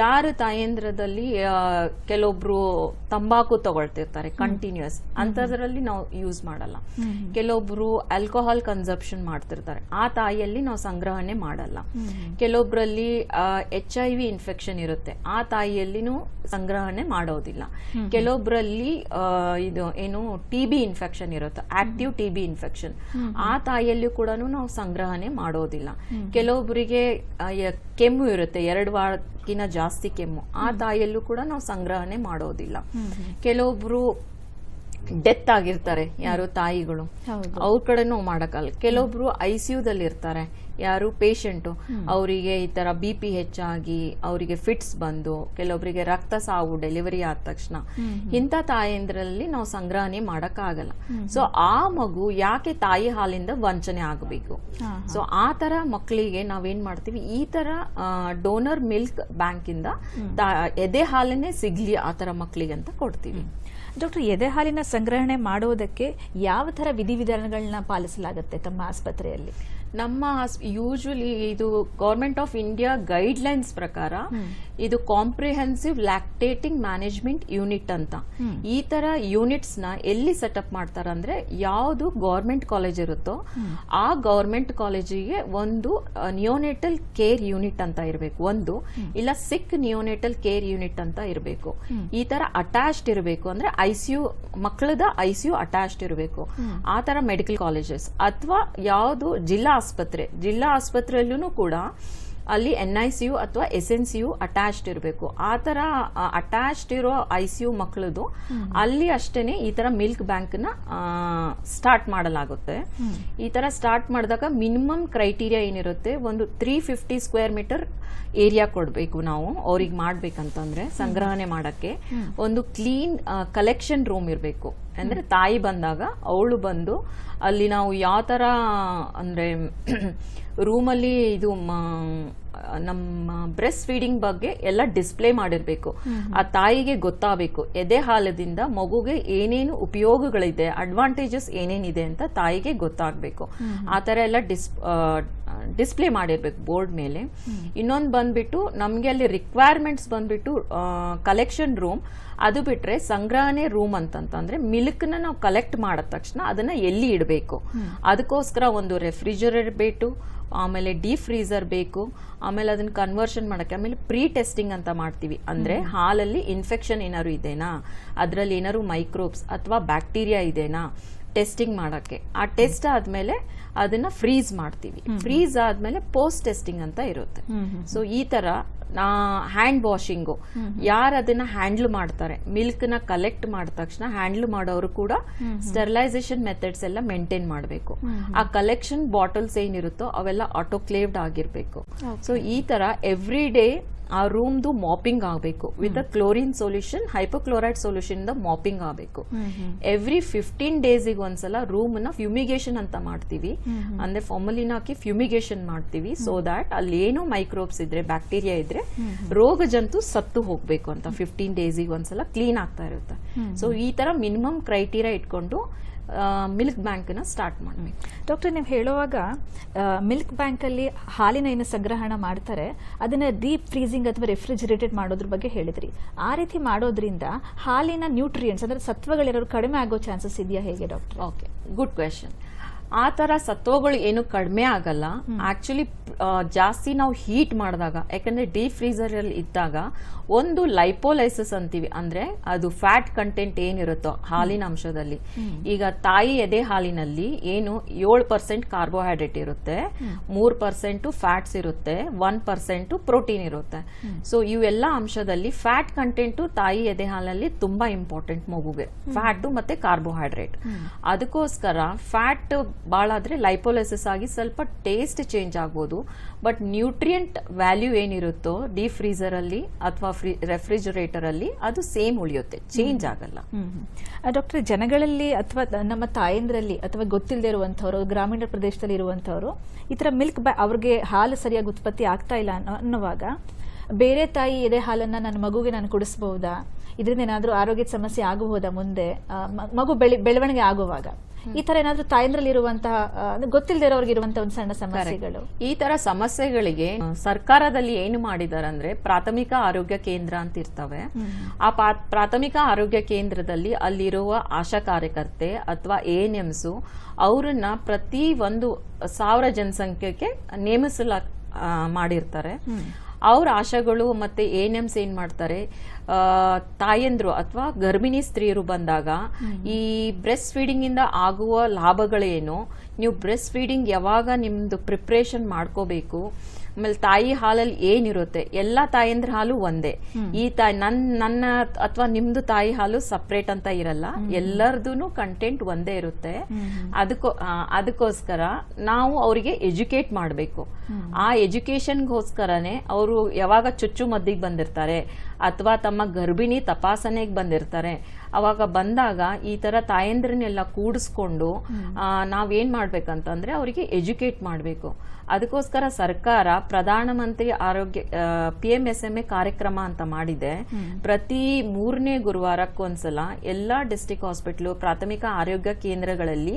ಯಾರು ತಾಯಂದ್ರದಲ್ಲಿ ಕೆಲವೊಬ್ರು ತಂಬಾಕು ತಗೊಳ್ತಿರ್ತಾರೆ ಕಂಟಿನ್ಯೂಸ್ ಅಂತದ್ರಲ್ಲಿ ನಾವು ಯೂಸ್ ಮಾಡಲ್ಲ. ಕೆಲವೊಬ್ರು ಆಲ್ಕೋಹಾಲ್ ಕನ್ಸಪ್ಷನ್ ಮಾಡ್ತಿರ್ತಾರೆ. ಆ ತಾಯಿಯಲ್ಲಿ ನಾವು ಸಂಗ್ರಹಣೆ ಮಾಡಲ್ಲ. ಕೆಲವೊಬ್ರಲ್ಲಿ ಎಚ್ ಐ ವಿ ಇನ್ಫೆಕ್ಷನ್ ಇರುತ್ತೆ. ಆ ತಾಯಿಯಲ್ಲಿನೂ ಸಂಗ್ರಹಣೆ ಮಾಡೋದಿಲ್ಲ. ಕೆಲವೊಬ್ರಲ್ಲಿ ಇದು ಏನು ಟಿ ಬಿ ಇನ್ಫೆಕ್ಷನ್ ಇರುತ್ತೆ ಆಕ್ಟಿವ್ ಟಿ ಬಿ ಇನ್ಫೆಕ್ಷನ್ ಆ ತಾಯಿಯಲ್ಲೂ ಕೂಡ ನಾವು ಸಂಗ್ರಹಣೆ ಮಾಡೋದಿಲ್ಲ. ಕೆಲವೊಬ್ಬರಿಗೆ ಕೆಮ್ಮು ಇರುತ್ತೆ ಎರಡು ವಾರಕ್ಕಿಂತ ಜಾಸ್ತಿ ಕೆಮ್ಮು. ಆ ತಾಯಿಯಲ್ಲೂ ಕೂಡ ನಾವು ಸಂಗ್ರಹಣೆ ಮಾಡೋದಿಲ್ಲ. ಕೆಲವೊಬ್ರು ಡೆತ್ ಆಗಿರ್ತಾರೆ ಯಾರು ತಾಯಿಗಳು. ಅವ್ರ ಕಡೆನೂ ಮಾಡಕ್ಕಲ್ಲ. ಕೆಲವೊಬ್ರು ಐ ಸಿ ಇರ್ತಾರೆ ಯಾರು ಪೇಷಂಟು ಅವರಿಗೆ ಈ ತರ ಬಿ ಪಿ ಹೆಚ್ಚಾಗಿ ಅವರಿಗೆ ಫಿಟ್ಸ್ ಬಂದು ಕೆಲವೊಬ್ಬರಿಗೆ ರಕ್ತ ಸಾವು ಡೆಲಿವರಿ ಆದ ತಕ್ಷಣ ಇಂಥ ತಾಯಂದ್ರಲ್ಲಿ ನಾವು ಸಂಗ್ರಹಣೆ ಮಾಡೋಕ್ಕಾಗಲ್ಲ. ಸೊ ಆ ಮಗು ಯಾಕೆ ತಾಯಿ ಹಾಲಿಂದ ವಂಚನೆ ಆಗಬೇಕು? ಸೊ ಆ ತರ ಮಕ್ಕಳಿಗೆ ನಾವೇನ್ ಮಾಡ್ತೀವಿ? ಈ ತರ ಡೋನರ್ ಮಿಲ್ಕ್ ಬ್ಯಾಂಕ್ ಇಂದ ಎದೆ ಹಾಲನ್ನೇ ಸಿಗ್ಲಿ ಆ ತರ ಮಕ್ಕಳಿಗೆ ಅಂತ ಕೊಡ್ತೀವಿ. ಡಾಕ್ಟರ್ ಎದೆ ಹಾಲಿನ ಸಂಗ್ರಹಣೆ ಮಾಡುವುದಕ್ಕೆ ಯಾವ ತರ ವಿಧಿವಿಧಾನಗಳನ್ನ ಪಾಲಿಸಲಾಗುತ್ತೆ ತಮ್ಮ ಆಸ್ಪತ್ರೆಯಲ್ಲಿ? ನಮ್ಮ ಯೂಶುವಲಿ ಇದು government of India guidelines ಪ್ರಕಾರ ಇದು ಕಾಂಪ್ರಿಹೆನ್ಸಿವ್ ಲ್ಯಾಕ್ಟೇಟಿಂಗ್ ಮ್ಯಾನೇಜ್ಮೆಂಟ್ ಯೂನಿಟ್ ಅಂತ. ಈ ತರ ಯೂನಿಟ್ಸ್ನ ಎಲ್ಲಿ ಸೆಟಪ್ ಮಾಡ್ತಾರ ಅಂದ್ರೆ ಯಾವುದು ಗೌರ್ಮೆಂಟ್ ಕಾಲೇಜ್ ಇರುತ್ತೋ ಆ ಗೌರ್ಮೆಂಟ್ ಕಾಲೇಜಿಗೆ ಒಂದು ನಿಯೋನೆಟಲ್ ಕೇರ್ ಯೂನಿಟ್ ಅಂತ ಇರಬೇಕು. ಒಂದು ಇಲ್ಲ ಸಿಕ್ ನಿಯೋನೆಟಲ್ ಕೇರ್ ಯೂನಿಟ್ ಅಂತ ಇರಬೇಕು. ಈ ತರ ಅಟ್ಯಾಚ್ಡ್ ಇರಬೇಕು ಅಂದ್ರೆ ಐಸಿಯು ಮಕ್ಕಳದ ಐಸಿಯು ಅಟ್ಯಾಚ್ಡ್ ಇರಬೇಕು. ಆ ತರ ಮೆಡಿಕಲ್ ಕಾಲೇಜಸ್ ಅಥವಾ ಯಾವುದು ಜಿಲ್ಲಾ ಆಸ್ಪತ್ರೆ ಜಿಲ್ಲಾ ಆಸ್ಪತ್ರೆಯಲ್ಲೂ ಕೂಡ ಅಲ್ಲಿ ಎನ್ ಐ ಸಿ ಯು ಅಥವಾ S N C U attached ಇರಬೇಕು ಆ ತರ ಅಟ್ಯಾಚ್ಡ್ ಇರೋ ಐ ಸಿ ಯು ಮಕ್ಕಳದು ಅಲ್ಲಿ ಅಷ್ಟೇನೆ ಈ ತರ ಮಿಲ್ಕ್ ಬ್ಯಾಂಕ್ನ ಸ್ಟಾರ್ಟ್ ಮಾಡಲಾಗುತ್ತೆ. ಈ ತರ ಸ್ಟಾರ್ಟ್ ಮಾಡಿದಾಗ ಮಿನಿಮಮ್ ಕ್ರೈಟೀರಿಯಾ ಏನಿರುತ್ತೆ? ಒಂದು three fifty square metre area ಕೊಡಬೇಕು ನಾವು ಅವ್ರಿಗೆ ಮಾಡ್ಬೇಕಂತಂದ್ರೆ ಸಂಗ್ರಹಣೆ ಮಾಡಕ್ಕೆ ಒಂದು ಕ್ಲೀನ್ ಕಲೆಕ್ಷನ್ ರೂಮ್ ಇರಬೇಕು. ಅಂದ್ರೆ ತಾಯಿ ಬಂದಾಗ ಅವಳು ಬಂದು ಅಲ್ಲಿ ನಾವು ಯಾವ ತರ ಅಂದ್ರೆ ರೂಮಲ್ಲಿ ಇದು ನಮ್ಮ ಬ್ರೆಸ್ಟ್ ಫೀಡಿಂಗ್ ಬಗ್ಗೆ ಎಲ್ಲ ಡಿಸ್ಪ್ಲೇ ಮಾಡಿರ್ಬೇಕು. ಆ ತಾಯಿಗೆ ಗೊತ್ತಾಗಬೇಕು. ಎದೆ ಹಾಲದಿಂದ ಮಗುಗೆ ಏನೇನು ಉಪಯೋಗಗಳಿದೆ ಅಡ್ವಾಂಟೇಜಸ್ ಏನೇನಿದೆ ಅಂತ ತಾಯಿಗೆ ಗೊತ್ತಾಗಬೇಕು. ಆ ಥರ ಎಲ್ಲ ಡಿಸ್ ಡಿಸ್ಪ್ಲೇ ಮಾಡಿರ್ಬೇಕು ಬೋರ್ಡ್ ಮೇಲೆ. ಇನ್ನೊಂದು ಬಂದ್ಬಿಟ್ಟು ನಮಗೆ ಅಲ್ಲಿ ರಿಕ್ವೈರ್ಮೆಂಟ್ಸ್ ಬಂದ್ಬಿಟ್ಟು ಕಲೆಕ್ಷನ್ ರೂಮ್ ಅದು ಬಿಟ್ರೆ ಸಂಗ್ರಹಣೆ ರೂಮ್ ಅಂತಂತಂದ್ರೆ ಮಿಲ್ಕ್ನ ನಾವು ಕಲೆಕ್ಟ್ ಮಾಡಿದ ತಕ್ಷಣ ಅದನ್ನ ಎಲ್ಲಿ ಇಡಬೇಕು? ಅದಕ್ಕೋಸ್ಕರ ಒಂದು ರೆಫ್ರಿಜರೇಟರ್ ಬೇಕು ಆಮೇಲೆ ಡೀಪ್ ಫ್ರೀಸರ್ ಬೇಕು ಆಮೇಲೆ ಅದನ್ನ ಕನ್ವರ್ಷನ್ ಮಾಡಕ್ಕೆ ಆಮೇಲೆ ಪ್ರೀ ಟೆಸ್ಟಿಂಗ್ ಅಂತ ಮಾಡ್ತೀವಿ. ಅಂದ್ರೆ ಹಾಲಲ್ಲಿ ಇನ್ಫೆಕ್ಷನ್ ಏನಾದ್ರು ಇದೆನಾ? ಅದರಲ್ಲಿ ಏನಾದ್ರು ಮೈಕ್ರೋಬ್ಸ್ ಅಥವಾ ಬ್ಯಾಕ್ಟೀರಿಯಾ ಇದೆನಾ? ಟೆಸ್ಟಿಂಗ್ ಮಾಡಕ್ಕೆ. ಆ ಟೆಸ್ಟ್ ಆದ್ಮೇಲೆ ಅದನ್ನ ಫ್ರೀಸ್ ಮಾಡ್ತೀವಿ. ಫ್ರೀಸ್ ಆದ್ಮೇಲೆ ಪೋಸ್ಟ್ ಟೆಸ್ಟಿಂಗ್ ಅಂತ ಇರುತ್ತೆ. ಸೊ ಈ ತರ ಹ್ಯಾಂಡ್ ವಾಷಿಂಗು ಯಾರು ಅದನ್ನ ಹ್ಯಾಂಡ್ಲ್ ಮಾಡ್ತಾರೆ? ಮಿಲ್ಕ್ನ ಕಲೆಕ್ಟ್ ಮಾಡಿದ ತಕ್ಷಣ ಹ್ಯಾಂಡ್ಲ್ ಮಾಡೋರು ಕೂಡ ಸ್ಟೆರಿಲೈಸೇಷನ್ ಮೆಥಡ್ಸ್ ಎಲ್ಲ ಮೇಂಟೈನ್ ಮಾಡಬೇಕು. ಆ ಕಲೆಕ್ಷನ್ ಬಾಟಲ್ಸ್ ಏನಿರುತ್ತೋ ಅವೆಲ್ಲ ಆಟೋಕ್ಲೇವ್ಡ್ ಆಗಿರ್ಬೇಕು. ಸೊ ಈ ತರ ಎವ್ರಿ ಡೇ ಆ ರೂಮ್ದು ಮಾಪಿಂಗ್ ಆಗಬೇಕು. With a chlorine solution hypochloride solution ಇಂದ ಮಾಪಿಂಗ್ ಆಗಬೇಕು. ಎವ್ರಿ ಫಿಫ್ಟೀನ್ ಡೇಸಿಗೆ ಒಂದ್ಸಲ ರೂಮ್ನ ಫ್ಯೂಮಿಗೇಷನ್ ಅಂತ ಮಾಡ್ತೀವಿ. ಅಂದ್ರೆ ಫಾರ್ಮಲಿನ್ ಹಾಕಿ ಫ್ಯೂಮಿಗೇಷನ್ ಮಾಡ್ತೀವಿ. ಸೊ ದಾಟ್ ಅಲ್ಲಿ ಏನೋ ಮೈಕ್ರೋಬ್ಸ್ ಇದ್ರೆ ಬ್ಯಾಕ್ಟೀರಿಯಾ ಇದ್ರೆ ರೋಗ ಜಂತು ಸತ್ತು ಹೋಗ್ಬೇಕು ಅಂತ. ಫಿಫ್ಟೀನ್ ಡೇಸಿಗೆ ಒಂದ್ಸಲ ಕ್ಲೀನ್ ಆಗ್ತಾ ಇರುತ್ತೆ. ಸೊ ಈ ತರ ಮಿನಿಮಮ್ ಕ್ರೈಟೀರಿಯಾ ಇಟ್ಕೊಂಡು ಮಿಲ್ಕ್ ಬ್ಯಾಂಕ್ನ ಸ್ಟಾರ್ಟ್ ಮಾಡಬೇಕು. ಡಾಕ್ಟರ್ ನೀವು ಹೇಳುವಾಗ ಮಿಲ್ಕ್ ಬ್ಯಾಂಕ್ ಅಲ್ಲಿ ಹಾಲಿನ ಏನು ಸಂಗ್ರಹಣ ಮಾಡ್ತಾರೆ ಅದನ್ನ ಡೀಪ್ ಫ್ರೀಸಿಂಗ್ ಅಥವಾ ರೆಫ್ರಿಜರೇಟೆಡ್ ಮಾಡೋದ್ರ ಬಗ್ಗೆ ಹೇಳಿದ್ರಿ. ಆ ರೀತಿ ಮಾಡೋದ್ರಿಂದ ಹಾಲಿನ ನ್ಯೂಟ್ರಿಯೆಂಟ್ಸ್ ಅಂದ್ರೆ ಸತ್ವಗಳಿರೋ ಕಡಿಮೆ ಆಗೋ ಚಾನ್ಸಸ್ ಇದೆಯಾ ಹೇಗೆ ಡಾಕ್ಟರ್ ಓಕೆ ಗುಡ್ ಕ್ವೆಶನ್ ಆ ತರ ಸತ್ವಗಳು ಏನು ಕಡಿಮೆ ಆಗಲ್ಲ. ಆಕ್ಚುಲಿ ಜಾಸ್ತಿ ನಾವು ಹೀಟ್ ಮಾಡಿದಾಗ, ಯಾಕಂದ್ರೆ ಡೀಪ್ ಫ್ರೀಸರ್ ಅಲ್ಲಿ ಇದ್ದಾಗ, ಒಂದು ಲೈಪೋಲೈಸಿಸ್ ಅಂತೀವಿ. ಅಂದ್ರೆ ಅದು ಫ್ಯಾಟ್ ಕಂಟೆಂಟ್ ಏನಿರುತ್ತೋ ಹಾಲಿನ ಅಂಶದಲ್ಲಿ. ಈಗ ತಾಯಿ ಎದೆ ಹಾಲಿನಲ್ಲಿ ಏನು ಏಳು ಪರ್ಸೆಂಟ್ ಕಾರ್ಬೋಹೈಡ್ರೇಟ್ ಇರುತ್ತೆ, ಮೂರ್ ಪರ್ಸೆಂಟ್ ಫ್ಯಾಟ್ಸ್ ಇರುತ್ತೆ ಒನ್ ಪರ್ಸೆಂಟ್ ಪ್ರೋಟೀನ್ ಇರುತ್ತೆ. ಸೊ ಇವೆಲ್ಲ ಅಂಶದಲ್ಲಿ ಫ್ಯಾಟ್ ಕಂಟೆಂಟ್ ತಾಯಿ ಎದೆ ಹಾಲಲ್ಲಿ ತುಂಬಾ ಇಂಪಾರ್ಟೆಂಟ್ ಮಗುಗೆ. ಫ್ಯಾಟ್ ಮತ್ತೆ ಕಾರ್ಬೋಹೈಡ್ರೇಟ್ ಅದಕ್ಕೋಸ್ಕರ ಫ್ಯಾಟ್ ಭಾಳ ಆದರೆ ಲೈಪೋಲೈಸಿಸ್ ಆಗಿ ಸ್ವಲ್ಪ ಟೇಸ್ಟ್ ಚೇಂಜ್ ಆಗ್ಬೋದು. ಬಟ್ ನ್ಯೂಟ್ರಿಯೆಂಟ್ ವ್ಯಾಲ್ಯೂ ಏನಿರುತ್ತೋ ಡೀಪ್ ಫ್ರೀಸರಲ್ಲಿ ಅಥವಾ ರೆಫ್ರಿಜರೇಟರ್ ರೆಫ್ರಿಜರೇಟರಲ್ಲಿ ಅದು ಸೇಮ್ ಉಳಿಯುತ್ತೆ. ಚೇಂಜ್ ಆಗಲ್ಲ. ಡಾಕ್ಟರ್ ಜನಗಳಲ್ಲಿ ಅಥವಾ ನಮ್ಮ ತಾಯಂದ್ರಲ್ಲಿ ಅಥವಾ ಗೊತ್ತಿಲ್ಲದೆ ಇರುವಂಥವ್ರು ಗ್ರಾಮೀಣ ಪ್ರದೇಶದಲ್ಲಿ ಇರುವಂಥವ್ರು ಈ ಥರ ಮಿಲ್ಕ್ ಬ್ಯಾ ಅವ್ರಿಗೆ ಹಾಲು ಸರಿಯಾಗಿ ಉತ್ಪತ್ತಿ ಆಗ್ತಾ ಇಲ್ಲ ಅನ್ನೋ- ಅನ್ನುವಾಗ ಬೇರೆ ತಾಯಿ ಎದೆ ಹಾಲನ್ನು ನನ್ನ ಮಗುಗೆ ನಾನು ಕುಡಿಸಬಹುದಾ ಇದರಿಂದ ಏನಾದರೂ ಆರೋಗ್ಯದ ಸಮಸ್ಯೆ ಆಗಬಹುದಾ ಮುಂದೆ? ಮಗು ಬೆಳಿ ಬೆಳವಣಿಗೆ ಆಗುವಾಗ? ಈ ತರ ಏನಾದ್ರೂ ತಾಯಂದ್ರಲ್ಲಿ ಇರುವಂತಹ ಆ, ಅಂದ್ರೆ ಗೊತ್ತಿಲ್ಲದೆ ಇರೋರಿಗೆ ಇರುವಂತಹ ಒಂದು ಸಣ್ಣ ಸಮಸ್ಯೆಗಳು. ಈ ತರ ಸಮಸ್ಯೆಗಳಿಗೆ ಸರ್ಕಾರದಲ್ಲಿ ಏನು ಮಾಡಿದ್ದಾರೆ ಅಂದ್ರೆ ಪ್ರಾಥಮಿಕ ಆರೋಗ್ಯ ಕೇಂದ್ರ ಅಂತ ಇರ್ತವೆ. ಆ ಪ್ರಾಥಮಿಕ ಆರೋಗ್ಯ ಕೇಂದ್ರದಲ್ಲಿ ಅಲ್ಲಿರುವ ಆಶಾ ಕಾರ್ಯಕರ್ತೆ ಅಥವಾ ಎನ್ ಎಂಸ್ ಅವರನ್ನ ಪ್ರತಿ ಒಂದು ಸಾವಿರ ಜನಸಂಖ್ಯೆಗೆ ನೇಮಿಸಲ ಮಾಡಿರ್ತಾರೆ. ಅವ್ರ ಆಶಾಗಳು ಮತ್ತೆ ಎ ಎನ್ ಎಮ್ಸ್ ಏನ್ ಮಾಡ್ತಾರೆ? ತಾಯಂದ್ರು ಅಥವಾ ಗರ್ಭಿಣಿ ಸ್ತ್ರೀಯರು ಬಂದಾಗ ಈ ಬ್ರೆಸ್ಟ್ ಫೀಡಿಂಗ್ ಇಂದ ಆಗುವ ಲಾಭಗಳೇನು? ನೀವು ಬ್ರೆಸ್ಟ್ ಫೀಡಿಂಗ್ ಯಾವಾಗ ನಿಮ್ದು ಪ್ರಿಪ್ರೇಷನ್ ಮಾಡ್ಕೋಬೇಕು? ಆಮೇಲೆ ತಾಯಿ ಹಾಲಲ್ಲಿ ಏನಿರುತ್ತೆ ಎಲ್ಲಾ ತಾಯಂದ್ರ ಹಾಲು ಒಂದೇ. ಈ ತಾಯಿ ನನ್ ನನ್ನ ಅಥವಾ ನಿಮ್ದು ತಾಯಿ ಹಾಲು ಸಪ್ರೇಟ್ ಅಂತ ಇರಲ್ಲ. ಎಲ್ಲರದೂ ಕಂಟೆಂಟ್ ಒಂದೇ ಇರುತ್ತೆ. ಅದಕ್ಕೋ ಅದಕ್ಕೋಸ್ಕರ ನಾವು ಅವರಿಗೆ ಎಜುಕೇಟ್ ಮಾಡಬೇಕು. ಆ ಎಜುಕೇಶನ್ಗೋಸ್ಕರನೇ ಅವರು ಯಾವಾಗ ಚುಚ್ಚು ಮದ್ದಿಗೆ ಬಂದಿರ್ತಾರೆ ಅಥವಾ ತಮ್ಮ ಗರ್ಭಿಣಿ ತಪಾಸಣೆಗೆ ಬಂದಿರ್ತಾರೆ. ಅವಾಗ ಬಂದಾಗ ಈ ತರ ತಾಯಂದ್ರನ್ನೆಲ್ಲ ಕೂಡಿಸ್ಕೊಂಡು ನಾವೇನು ಮಾಡ್ಬೇಕಂತಂದ್ರೆ ಅವರಿಗೆ ಎಜುಕೇಟ್ ಮಾಡಬೇಕು. ಅದಕ್ಕೋಸ್ಕರ ಸರ್ಕಾರ ಪ್ರಧಾನಮಂತ್ರಿ ಆರೋಗ್ಯ P M S M A ಕಾರ್ಯಕ್ರಮ ಅಂತ ಮಾಡಿದೆ. ಪ್ರತಿ ಮೂರನೇ ಗುರುವಾರಕ್ಕೊಂದ್ಸಲ ಎಲ್ಲಾ ಡಿಸ್ಟಿಕ್ ಹಾಸ್ಪಿಟ್ಲು ಪ್ರಾಥಮಿಕ ಆರೋಗ್ಯ ಕೇಂದ್ರಗಳಲ್ಲಿ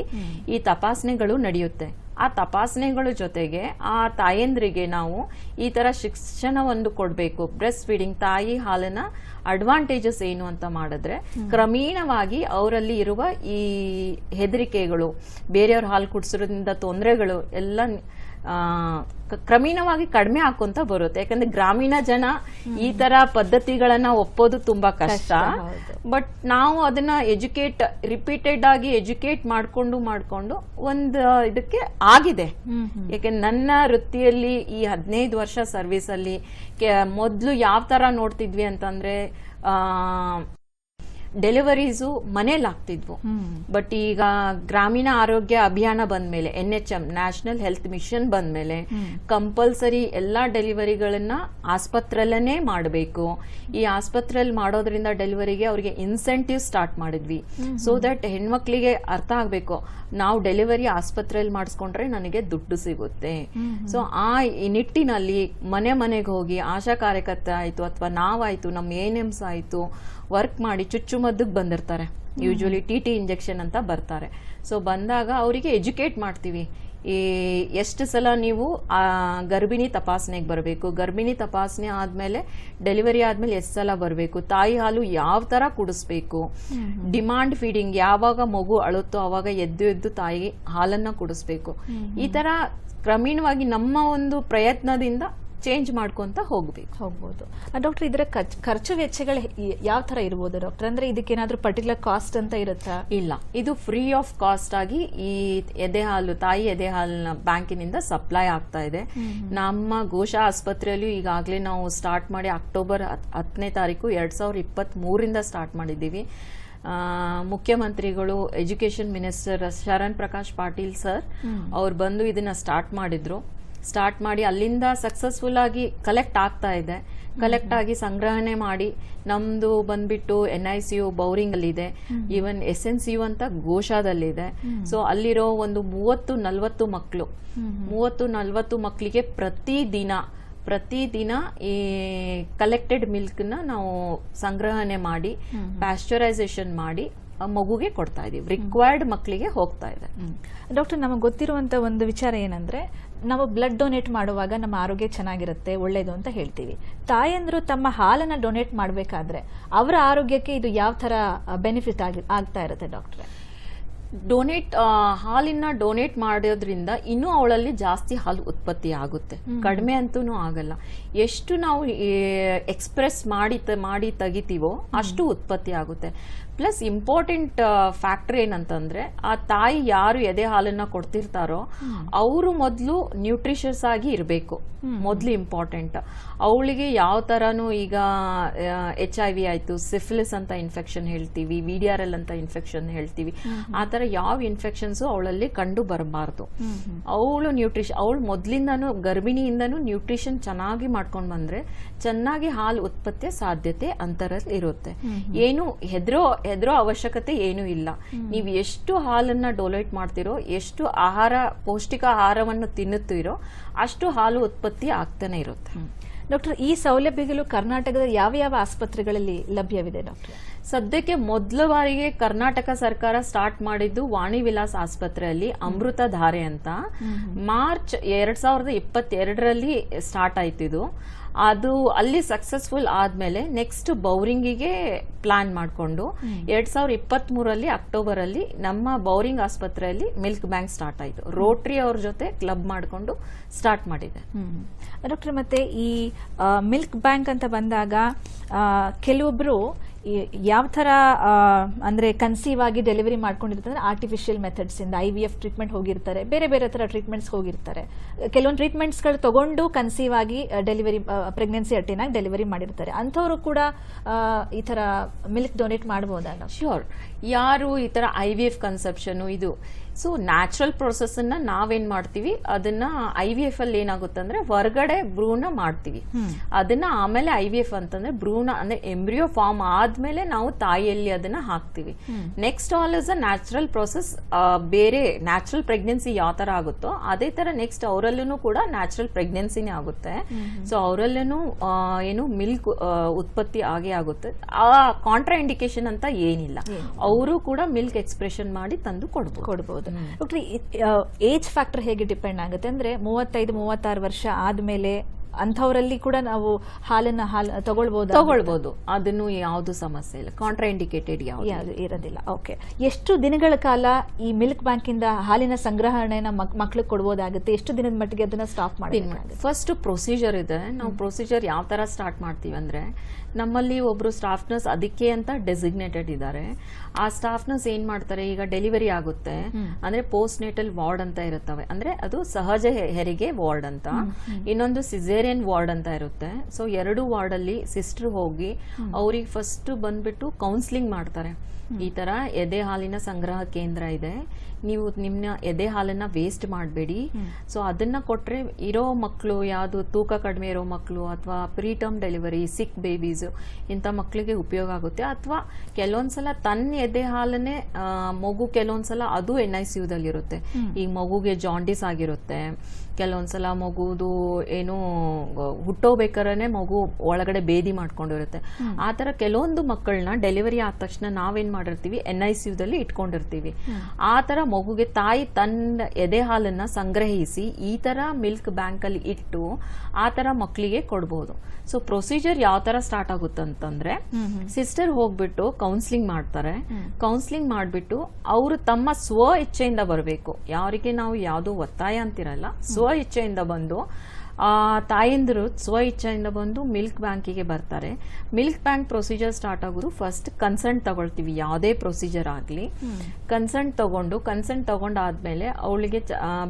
ಈ ತಪಾಸಣೆಗಳು ನಡೆಯುತ್ತೆ. ಆ ತಪಾಸಣೆಗಳ ಜೊತೆಗೆ ಆ ತಾಯಂದ್ರಿಗೆ ನಾವು ಈ ಥರ ಶಿಕ್ಷಣ ಒಂದು ಕೊಡಬೇಕು. ಬ್ರೆಸ್ಟ್ ಫೀಡಿಂಗ್ ತಾಯಿ ಹಾಲಿನ ಅಡ್ವಾಂಟೇಜಸ್ ಏನು ಅಂತ ಮಾಡಿದ್ರೆ ಕ್ರಮೇಣವಾಗಿ ಅವರಲ್ಲಿ ಇರುವ ಈ ಹೆದರಿಕೆಗಳು ಬೇರೆಯವ್ರ ಹಾಲು ಕುಡಿಸೋದ್ರಿಂದ ತೊಂದರೆಗಳು ಎಲ್ಲ ಕ್ರಮೇಣವಾಗಿ ಕಡಿಮೆ ಹಾಕೊಂತ ಬರುತ್ತೆ. ಯಾಕಂದ್ರೆ ಗ್ರಾಮೀಣ ಜನ ಈ ತರ ಪದ್ಧತಿಗಳನ್ನ ಒಪ್ಪೋದು ತುಂಬಾ ಕಷ್ಟ. ಬಟ್ ನಾವು ಅದನ್ನ ಎಜುಕೇಟ್ ರಿಪೀಟೆಡ್ ಆಗಿ ಎಜುಕೇಟ್ ಮಾಡ್ಕೊಂಡು ಮಾಡ್ಕೊಂಡು ಒಂದು ಇದಕ್ಕೆ ಆಗಿದೆ. ಯಾಕೆ ನನ್ನ ವೃತ್ತಿಯಲ್ಲಿ ಈ ಹದಿನೈದು ವರ್ಷ ಸರ್ವಿಸ್ ಅಲ್ಲಿ ಮೊದ್ಲು ಯಾವ ತರ ನೋಡ್ತಿದ್ವಿ ಅಂತಂದ್ರೆ ಆ ಡೆಲಿವರೀಸು ಮನೇಲಿ ಆಗ್ತಿದ್ವು. ಬಟ್ ಈಗ ಗ್ರಾಮೀಣ ಆರೋಗ್ಯ ಅಭಿಯಾನ ಬಂದ್ಮೇಲೆ N H M national health mission ಬಂದ್ಮೇಲೆ ಕಂಪಲ್ಸರಿ ಎಲ್ಲಾ ಡೆಲಿವರಿಗಳನ್ನ ಆಸ್ಪತ್ರೆಯಲ್ಲೇ ಮಾಡಬೇಕು. ಈ ಆಸ್ಪತ್ರೆಯಲ್ಲಿ ಮಾಡೋದ್ರಿಂದ ಡೆಲಿವರಿಗೆ ಅವ್ರಿಗೆ ಇನ್ಸೆಂಟಿವ್ ಸ್ಟಾರ್ಟ್ ಮಾಡಿದ್ವಿ. ಸೊ ದಟ್ ಹೆಣ್ಮಕ್ಳಿಗೆ ಅರ್ಥ ಆಗ್ಬೇಕು. ನಾವು ಡೆಲಿವರಿ ಆಸ್ಪತ್ರೆಯಲ್ಲಿ ಮಾಡಿಸ್ಕೊಂಡ್ರೆ ನನಗೆ ದುಡ್ಡು ಸಿಗುತ್ತೆ. ಸೊ ಆ ನಿಟ್ಟಿನಲ್ಲಿ ಮನೆ ಮನೆಗೆ ಹೋಗಿ ಆಶಾ ಕಾರ್ಯಕರ್ತ ಆಯ್ತು ಅಥವಾ ನಾವಾಯ್ತು ನಮ್ಮ ಎನ್ ಎಮ್ಸ್ ಆಯ್ತು ವರ್ಕ್ ಮಾಡಿ ಚುಚ್ಚುಮದ್ದಿಗೆ ಬಂದಿರ್ತಾರೆ. ಯೂಶುವಲಿ ಟಿ ಟಿ ಇಂಜೆಕ್ಷನ್ ಅಂತ ಬರ್ತಾರೆ. ಸೊ ಬಂದಾಗ ಅವರಿಗೆ ಎಜುಕೇಟ್ ಮಾಡ್ತೀವಿ. ಈ ಎಷ್ಟು ಸಲ ನೀವು ಗರ್ಭಿಣಿ ತಪಾಸಣೆಗೆ ಬರಬೇಕು? ಗರ್ಭಿಣಿ ತಪಾಸಣೆ ಆದಮೇಲೆ ಡೆಲಿವರಿ ಆದಮೇಲೆ ಎಷ್ಟು ಸಲ ಬರಬೇಕು? ತಾಯಿ ಹಾಲು ಯಾವ ಥರ ಕುಡಿಸ್ಬೇಕು? ಡಿಮಾಂಡ್ ಫೀಡಿಂಗ್ ಯಾವಾಗ ಮಗು ಅಳುತ್ತೋ ಆವಾಗ ಎದ್ದು ಎದ್ದು ತಾಯಿ ಹಾಲನ್ನು ಕುಡಿಸ್ಬೇಕು. ಈ ಥರ ಕ್ರಮೇಣವಾಗಿ ನಮ್ಮ ಒಂದು ಪ್ರಯತ್ನದಿಂದ ಚೇಂಜ್ ಮಾಡ್ಕೊಂತ ಹೋಗ್ಬೇಕು. ಹೋಗ್ಬೋದು. ಡಾಕ್ಟರ್ ಇದರ ಖರ್ಚ್- ವೆಚ್ಚಗಳು ಯಾವ ತರ ಇರ್ಬೋದು ಡಾಕ್ಟರ್ ಅಂದ್ರೆ ಇದಕ್ಕೇನಾದ್ರೂ ಪರ್ಟಿಕ್ಯುಲರ್ ಕಾಸ್ಟ್ ಅಂತ ಇರುತ್ತಾ? ಇಲ್ಲ. ಇದು ಫ್ರೀ ಆಫ್ ಕಾಸ್ಟ್ ಆಗಿ ಈ ಎದೆ ಹಾಲು ತಾಯಿ ಎದೆ ಹಾಲಿನ ಬ್ಯಾಂಕಿನಿಂದ ಸಪ್ಲೈ ಆಗ್ತಾ ಇದೆ. ನಮ್ಮ ಘೋಷಾ ಆಸ್ಪತ್ರೆಯಲ್ಲೂ ಈಗಾಗಲೇ ನಾವು ಸ್ಟಾರ್ಟ್ ಮಾಡಿ ಅಕ್ಟೋಬರ್ ಹತ್- ಹತ್ತನೇ ತಾರೀಕು ಎರಡ್ ಸಾವಿರದ ಇಪ್ಪತ್ತ್ ಮೂರಿಂದ ಸ್ಟಾರ್ಟ್ ಮಾಡಿದ್ದೀವಿ ಮುಖ್ಯಮಂತ್ರಿಗಳು education minister Sharan Prakash Patil sir ಅವ್ರು ಬಂದು ಇದನ್ನ ಸ್ಟಾರ್ಟ್ ಮಾಡಿದ್ರು. ಸ್ಟಾರ್ಟ್ ಮಾಡಿ ಅಲ್ಲಿಂದ ಸಕ್ಸಸ್ಫುಲ್ ಆಗಿ ಕಲೆಕ್ಟ್ ಆಗ್ತಾ ಇದೆ. ಕಲೆಕ್ಟ್ ಆಗಿ ಸಂಗ್ರಹಣೆ ಮಾಡಿ ನಮ್ದು ಬಂದ್ಬಿಟ್ಟು N I C U Bowring ಅಲ್ಲಿದೆ. Even S N C U ಅಂತ ಗೋಶಾದಲ್ಲಿದೆ ಸೊ ಅಲ್ಲಿರೋ ಒಂದು ಮೂವತ್ತು ನಲ್ವತ್ತು ಮಕ್ಕಳು ಮೂವತ್ತು ನಲ್ವತ್ತು ಮಕ್ಕಳಿಗೆ ಪ್ರತಿ ದಿನ ಪ್ರತಿದಿನ ಈ ಕಲೆಕ್ಟೆಡ್ ಮಿಲ್ಕ್ನ ನಾವು ಸಂಗ್ರಹಣೆ ಮಾಡಿ ಪ್ಯಾಶ್ಚರೈಸೇಷನ್ ಮಾಡಿ ಮಗುಗೆ ಕೊಡ್ತಾ ಇದೀವಿ. ರಿಕ್ವೈರ್ಡ್ ಮಕ್ಕಳಿಗೆ ಹೋಗ್ತಾ ಇದೆ. ಡಾಕ್ಟರ್, ನಮಗೆ ಗೊತ್ತಿರುವಂತ ಒಂದು ವಿಚಾರ ಏನಂದ್ರೆ ನಾವು ಬ್ಲಡ್ ಡೊನೇಟ್ ಮಾಡುವಾಗ ನಮ್ಮ ಆರೋಗ್ಯ ಚೆನ್ನಾಗಿರುತ್ತೆ ಒಳ್ಳೆಯದು ಅಂತ ಹೇಳ್ತೀವಿ. ತಾಯಂದರು ತಮ್ಮ ಹಾಲನ್ನು ಡೊನೇಟ್ ಮಾಡಬೇಕಾದ್ರೆ ಅವರ ಆರೋಗ್ಯಕ್ಕೆ ಇದು ಯಾವ ಥರ ಬೆನಿಫಿಟ್ ಆಗಿ ಆಗ್ತಾ ಇರುತ್ತೆ ಡಾಕ್ಟ್ರೆ ಡೊನೇಟ್ ಹಾಲಿನ ಡೊನೇಟ್ ಮಾಡೋದ್ರಿಂದ ಇನ್ನೂ ಅವಳಲ್ಲಿ ಜಾಸ್ತಿ ಹಾಲು ಉತ್ಪತ್ತಿ ಆಗುತ್ತೆ. ಕಡಿಮೆ ಅಂತೂ ಆಗಲ್ಲ. ಎಷ್ಟು ನಾವು ಎಕ್ಸ್ಪ್ರೆಸ್ ಮಾಡಿ ಮಾಡಿ ತೆಗಿತೀವೋ ಅಷ್ಟು ಉತ್ಪತ್ತಿ ಆಗುತ್ತೆ. ಪ್ಲಸ್ ಇಂಪಾರ್ಟೆಂಟ್ ಫ್ಯಾಕ್ಟರ್ ಏನಂತಂದ್ರೆ ಆ ತಾಯಿ ಯಾರು ಎದೆ ಹಾಲನ್ನ ಕೊಡ್ತಿರ್ತಾರೋ ಅವರು ಮೊದಲು ನ್ಯೂಟ್ರಿಷಸ್ ಆಗಿ ಇರಬೇಕು. ಮೊದಲು ಇಂಪಾರ್ಟೆಂಟ್. ಅವಳಿಗೆ ಯಾವ ಥರನೂ ಈಗ ಎಚ್ ಐ ವಿ ಆಯ್ತು ಸಿಫಿಲಿಸ್ ಅಂತ ಇನ್ಫೆಕ್ಷನ್ ಹೇಳ್ತೀವಿ ವಿ ಡಿ ಆರ್ ಎಲ್ ಅಂತ ಇನ್ಫೆಕ್ಷನ್ ಹೇಳ್ತೀವಿ. ಆ ಥರ ಯಾವ ಇನ್ಫೆಕ್ಷನ್ಸು ಅವಳಲ್ಲಿ ಕಂಡು ಬರಬಾರ್ದು. ಅವಳು ನ್ಯೂಟ್ರಿಷನ್ ಅವಳು ಮೊದಲಿಂದನೂ ಗರ್ಭಿಣಿಯಿಂದನೂ ನ್ಯೂಟ್ರಿಷನ್ ಚೆನ್ನಾಗಿ ಮಾಡ್ಕೊಂಡು ಬಂದ್ರೆ ಚೆನ್ನಾಗಿ ಹಾಲು ಉತ್ಪತ್ತಿಯ ಸಾಧ್ಯತೆ ಅಂತರಲ್ಲಿ ಇರುತ್ತೆ ಏನು ಹೆದರೋ ಹೆದರೋ ಅವಶ್ಯಕತೆ ಏನೂ ಇಲ್ಲ. ನೀವು ಎಷ್ಟು ಹಾಲನ್ನ ಡೊಲೈಟ್ ಮಾಡ್ತಿರೋ ಎಷ್ಟು ಆಹಾರ ಪೌಷ್ಟಿಕ ಆಹಾರವನ್ನು ತಿನ್ನುತ್ತೀರೋ ಅಷ್ಟು ಹಾಲು ಉತ್ಪತ್ತಿ ಆಗ್ತಾನೆ ಇರುತ್ತೆ. ಡಾಕ್ಟರ್ ಈ ಸೌಲಭ್ಯಗಳು ಕರ್ನಾಟಕದ ಯಾವ ಯಾವ ಆಸ್ಪತ್ರೆಗಳಲ್ಲಿ ಲಭ್ಯವಿದೆ ಡಾಕ್ಟರ್? ಸದ್ಯಕ್ಕೆ ಮೊದಲ ಬಾರಿಗೆ ಕರ್ನಾಟಕ ಸರ್ಕಾರ ಸ್ಟಾರ್ಟ್ ಮಾಡಿದ್ದು ವಾಣಿ ವಿಲಾಸ್ ಆಸ್ಪತ್ರೆಯಲ್ಲಿ ಅಮೃತ ಧಾರೆ ಅಂತ. ಮಾರ್ಚ್ ಎರಡ್ ಸಾವಿರದ ಇಪ್ಪತ್ತೆರಡರಲ್ಲಿ ಸ್ಟಾರ್ಟ್ ಆಯ್ತಿದು ಅದು ಅಲ್ಲಿ ಸಕ್ಸಸ್ಫುಲ್ ಆದ್ಮೇಲೆ ನೆಕ್ಸ್ಟ್ ಬೌರಿಂಗಿಗೆ ಪ್ಲಾನ್ ಮಾಡಿಕೊಂಡು ಎರಡ್ ಸಾವಿರದ ಇಪ್ಪತ್ತ್ ಮೂರಲ್ಲಿ ಅಕ್ಟೋಬರ್ ಅಲ್ಲಿ ನಮ್ಮ ಬೌರಿಂಗ್ ಆಸ್ಪತ್ರೆಯಲ್ಲಿ ಮಿಲ್ಕ್ ಬ್ಯಾಂಕ್ ಸ್ಟಾರ್ಟ್ ಆಯಿತು. ರೋಟ್ರಿ ಅವ್ರ ಜೊತೆ ಕ್ಲಬ್ ಮಾಡಿಕೊಂಡು ಸ್ಟಾರ್ಟ್ ಮಾಡಿದೆ. ಡಾಕ್ಟರ್ ಮತ್ತೆ ಈ ಮಿಲ್ಕ್ ಬ್ಯಾಂಕ್ ಅಂತ ಬಂದಾಗ ಕೆಲವೊಬ್ರು ಯಾವ ಥರ ಅಂದರೆ ಅಂದ್ರೆ ಕನ್ಸೀವ್ ಆಗಿ ಡೆಲಿವರಿ ಮಾಡ್ಕೊಂಡಿರ್ತಾರೆ ಆರ್ಟಿಫಿಷಿಯಲ್ ಮೆಥಡ್ಸಿಂದ ಐ ವಿ ಎಫ್ ಟ್ರೀಟ್ಮೆಂಟ್ ಹೋಗಿರ್ತಾರೆ, ಬೇರೆ ಬೇರೆ ಥರ ಟ್ರೀಟ್ಮೆಂಟ್ಸ್ ಹೋಗಿರ್ತಾರೆ. ಕೆಲವೊಂದು ಟ್ರೀಟ್ಮೆಂಟ್ಸ್ಗಳು ತಗೊಂಡು ಕನ್ಸೀವ್ ಆಗಿ ಡೆಲಿವರಿ ಪ್ರೆಗ್ನೆನ್ಸಿ ಅಟೆನಾಗಿ ಡೆಲಿವರಿ ಮಾಡಿರ್ತಾರೆ. ಅಂಥವರು ಕೂಡ ಈ ಥರ ಮಿಲ್ಕ್ ಡೊನೇಟ್ ಮಾಡ್ಬೋದಲ್ಲ? ಶ್ಯೂರ್ ಯಾರು ಈ ಥರ ಐ ವಿ ಎಫ್ ಕನ್ಸೆಪ್ಷನು ಇದು ಸೊ ನ್ಯಾಚುರಲ್ ಪ್ರೊಸೆಸ್ ಅನ್ನ ನಾವೇನ್ ಮಾಡ್ತೀವಿ? ಅದನ್ನ ಐ ವಿ ಎಫ್ ಅಲ್ಲಿ ಏನಾಗುತ್ತೆ ಅಂದ್ರೆ ಹೊರಗಡೆ ಭ್ರೂಣ ಮಾಡ್ತೀವಿ. ಅದನ್ನ ಆಮೇಲೆ ಐ ವಿ ಎಫ್ ಅಂತಂದ್ರೆ ಭ್ರೂಣ ಅಂದ್ರೆ ಎಂಬ್ರಿಯೋ ಫಾರ್ಮ್ ಆದ್ಮೇಲೆ ನಾವು ತಾಯಿಯಲ್ಲಿ ಅದನ್ನ ಹಾಕ್ತಿವಿ. Next all is a natural process ಬೇರೆ ನ್ಯಾಚುರಲ್ ಪ್ರೆಗ್ನೆನ್ಸಿ ಯಾವ ತರ ಆಗುತ್ತೋ ಅದೇ ತರ ನೆಕ್ಸ್ಟ್ ಅವರಲ್ಲೂ ಕೂಡ ನ್ಯಾಚುರಲ್ ಪ್ರೆಗ್ನೆನ್ಸಿನೇ ಆಗುತ್ತೆ. ಸೊ ಅವರಲ್ಲೂ ಏನು ಮಿಲ್ಕ್ ಉತ್ಪತ್ತಿ ಆಗೇ ಆಗುತ್ತೆ. ಆ ಕಾಂಟ್ರಾ ಇಂಡಿಕೇಶನ್ ಅಂತ ಏನಿಲ್ಲ. ಅವರು ಕೂಡ ಮಿಲ್ಕ್ ಎಕ್ಸ್ಪ್ರೆಷನ್ ಮಾಡಿ ತಂದು ಕೊಡ್ಬೋದು. ಕೊಡ್ಬೋದು. ಡಾಕ್ಟರ್ ಏಜ್ ಫ್ಯಾಕ್ಟರ್ ಹೇಗೆ ಡಿಪೆಂಡ್ ಆಗುತ್ತೆ ಅಂದ್ರೆ ಮೂವತ್ತೈದು ಮೂವತ್ತಾರು ವರ್ಷ ಆದ್ಮೇಲೆ ಅಂಥವರಲ್ಲಿ ಕೂಡ ನಾವು ಹಾಲನ್ನ ಹಾಲು ತಗೊಳ್ಬೋದು ತಗೊಳ್ಬೋದು. ಅದನ್ನು ಯಾವುದು ಸಮಸ್ಯೆ ಇಲ್ಲ. ಕಾಂಟ್ರಾ ಇಂಡಿಕೇಟೆಡ್ ಯಾವ ಯಾವುದು ಇರೋದಿಲ್ಲ. ಓಕೆ ಎಷ್ಟು ದಿನಗಳ ಕಾಲ ಈ ಮಿಲ್ಕ್ ಬ್ಯಾಂಕಿಂದ ಹಾಲಿನ ಸಂಗ್ರಹಣೆನ ಮಕ್ಳಿಗೆ ಕೊಡ್ಬೋದಾಗುತ್ತೆ? ಎಷ್ಟು ದಿನದ ಮಟ್ಟಿಗೆ ಅದನ್ನ ಸ್ಟಾಪ್ ಮಾಡಿ ಫಸ್ಟ್ ಪ್ರೊಸೀಜರ್ ಇದೆ. ನಾವು ಪ್ರೊಸೀಜರ್ ಯಾವ ತರ ಸ್ಟಾರ್ಟ್ ಮಾಡ್ತೀವಿ ಅಂದ್ರೆ ನಮ್ಮಲ್ಲಿ ಒಬ್ರು ಸ್ಟಾಫ್ ನರ್ಸ್ ಅದಕ್ಕೆ ಅಂತ ಡೆಸಿಗ್ನೇಟೆಡ್ ಇದ್ದಾರೆ. ಆ ಸ್ಟಾಫ್ ನರ್ಸ್ ಏನ್ ಮಾಡ್ತಾರೆ? ಈಗ ಡೆಲಿವರಿ ಆಗುತ್ತೆ. ಅಂದ್ರೆ ಪೋಸ್ಟ್ ನೇಟಲ್ ವಾರ್ಡ್ ಅಂತ ಇರುತ್ತವೆ. ಅಂದ್ರೆ ಅದು ಸಹಜ ಹೆರಿಗೆ ವಾರ್ಡ್ ಅಂತ. ಇನ್ನೊಂದು ಸಿಸೇರಿಯನ್ ವಾರ್ಡ್ ಅಂತ ಇರುತ್ತೆ. ಸೊ ಎರಡು ವಾರ್ಡ್ ಅಲ್ಲಿ ಸಿಸ್ಟರ್ ಹೋಗಿ ಅವ್ರಿಗೆ ಫಸ್ಟ್ ಬಂದ್ಬಿಟ್ಟು ಕೌನ್ಸಿಲಿಂಗ್ ಮಾಡ್ತಾರೆ. ಈ ತರ ಎದೆ ಹಾಲಿನ ಸಂಗ್ರಹ ಕೇಂದ್ರ ಇದೆ. ನೀವು ನಿಮ್ಮ ಎದೆ ಹಾಲನ್ನ ವೇಸ್ಟ್ ಮಾಡಬೇಡಿ. ಸೊ ಅದನ್ನ ಕೊಟ್ರೆ ಇರೋ ಮಕ್ಕಳು ಯಾವುದು ತೂಕ ಕಡಿಮೆ ಇರೋ ಮಕ್ಕಳು ಅಥವಾ preterm delivery sick babies ಇಂಥ ಮಕ್ಕಳಿಗೆ ಉಪಯೋಗ ಆಗುತ್ತೆ. ಅಥವಾ ಕೆಲವೊಂದ್ಸಲ ತನ್ನ ಎದೆ ಹಾಲನ್ನೇ ಮಗು ಮಗು ಕೆಲವೊಂದ್ಸಲ ಅದು ಎನ್ ಐ ಸಿ ಯುದಲ್ಲಿರುತ್ತೆ ಈಗ ಮಗುಗೆ ಜಾಂಡಿಸ್ ಆಗಿರುತ್ತೆ. ಕೆಲವೊಂದ್ಸಲ ಮಗುದು ಏನು ಹುಟ್ಟೋಬೇಕಾರೇ ಮಗು ಒಳಗಡೆ ಬೇದಿ ಮಾಡ್ಕೊಂಡಿರುತ್ತೆ. ಆ ಥರ ಕೆಲವೊಂದು ಮಕ್ಕಳನ್ನ ಡೆಲಿವರಿ ಆದ ತಕ್ಷಣ ನಾವೇನ್ ಮಾಡಿರ್ತೀವಿ? ಎನ್ ಐ ಸಿ ಯುದಲ್ಲಿ ಇಟ್ಕೊಂಡಿರ್ತೀವಿ. ಆ ತರ ಮಗುಗೆ ತಾಯಿ ತನ್ನ ಎದೆ ಹಾಲನ್ನು ಸಂಗ್ರಹಿಸಿ ಈ ಥರ ಮಿಲ್ಕ್ ಬ್ಯಾಂಕಲ್ಲಿ ಇಟ್ಟು ಆ ಥರ ಮಕ್ಕಳಿಗೆ ಕೊಡ್ಬೋದು. ಸೊ ಪ್ರೊಸೀಜರ್ ಯಾವ ಥರ ಸ್ಟಾರ್ಟ್ ಆಗುತ್ತೆ ಅಂತಂದ್ರೆ ಸಿಸ್ಟರ್ ಹೋಗ್ಬಿಟ್ಟು ಕೌನ್ಸಿಲಿಂಗ್ ಮಾಡ್ತಾರೆ. ಕೌನ್ಸಿಲಿಂಗ್ ಮಾಡಿಬಿಟ್ಟು ಅವರು ತಮ್ಮ ಸ್ವ ಇಚ್ಛೆಯಿಂದ ಬರಬೇಕು. ಯಾರಿಗೆ ನಾವು ಯಾವುದೋ ಒತ್ತಾಯ ಅಂತಿರಲ್ಲ ಸ್ವ ಇಚ್ಛೆಯಿಂದ ಬಂದು ತಾಯಂದಿರು ಸ್ವ ಇಚ್ಛೆಯಿಂದ ಬಂದು ಮಿಲ್ಕ್ ಬ್ಯಾಂಕಿಗೆ ಬರ್ತಾರೆ. ಮಿಲ್ಕ್ ಬ್ಯಾಂಕ್ ಪ್ರೊಸೀಜರ್ ಸ್ಟಾರ್ಟ್ ಆಗೋದು ಫಸ್ಟ್ ಕನ್ಸಂಟ್ ತಗೊಳ್ತೀವಿ. ಯಾವುದೇ ಪ್ರೊಸೀಜರ್ ಆಗಲಿ. ಕನ್ಸಂಟ್ ತಗೊಂಡು ಕನ್ಸಂಟ್ ತಗೊಂಡಾದ್ಮೇಲೆ ಅವಳಿಗೆ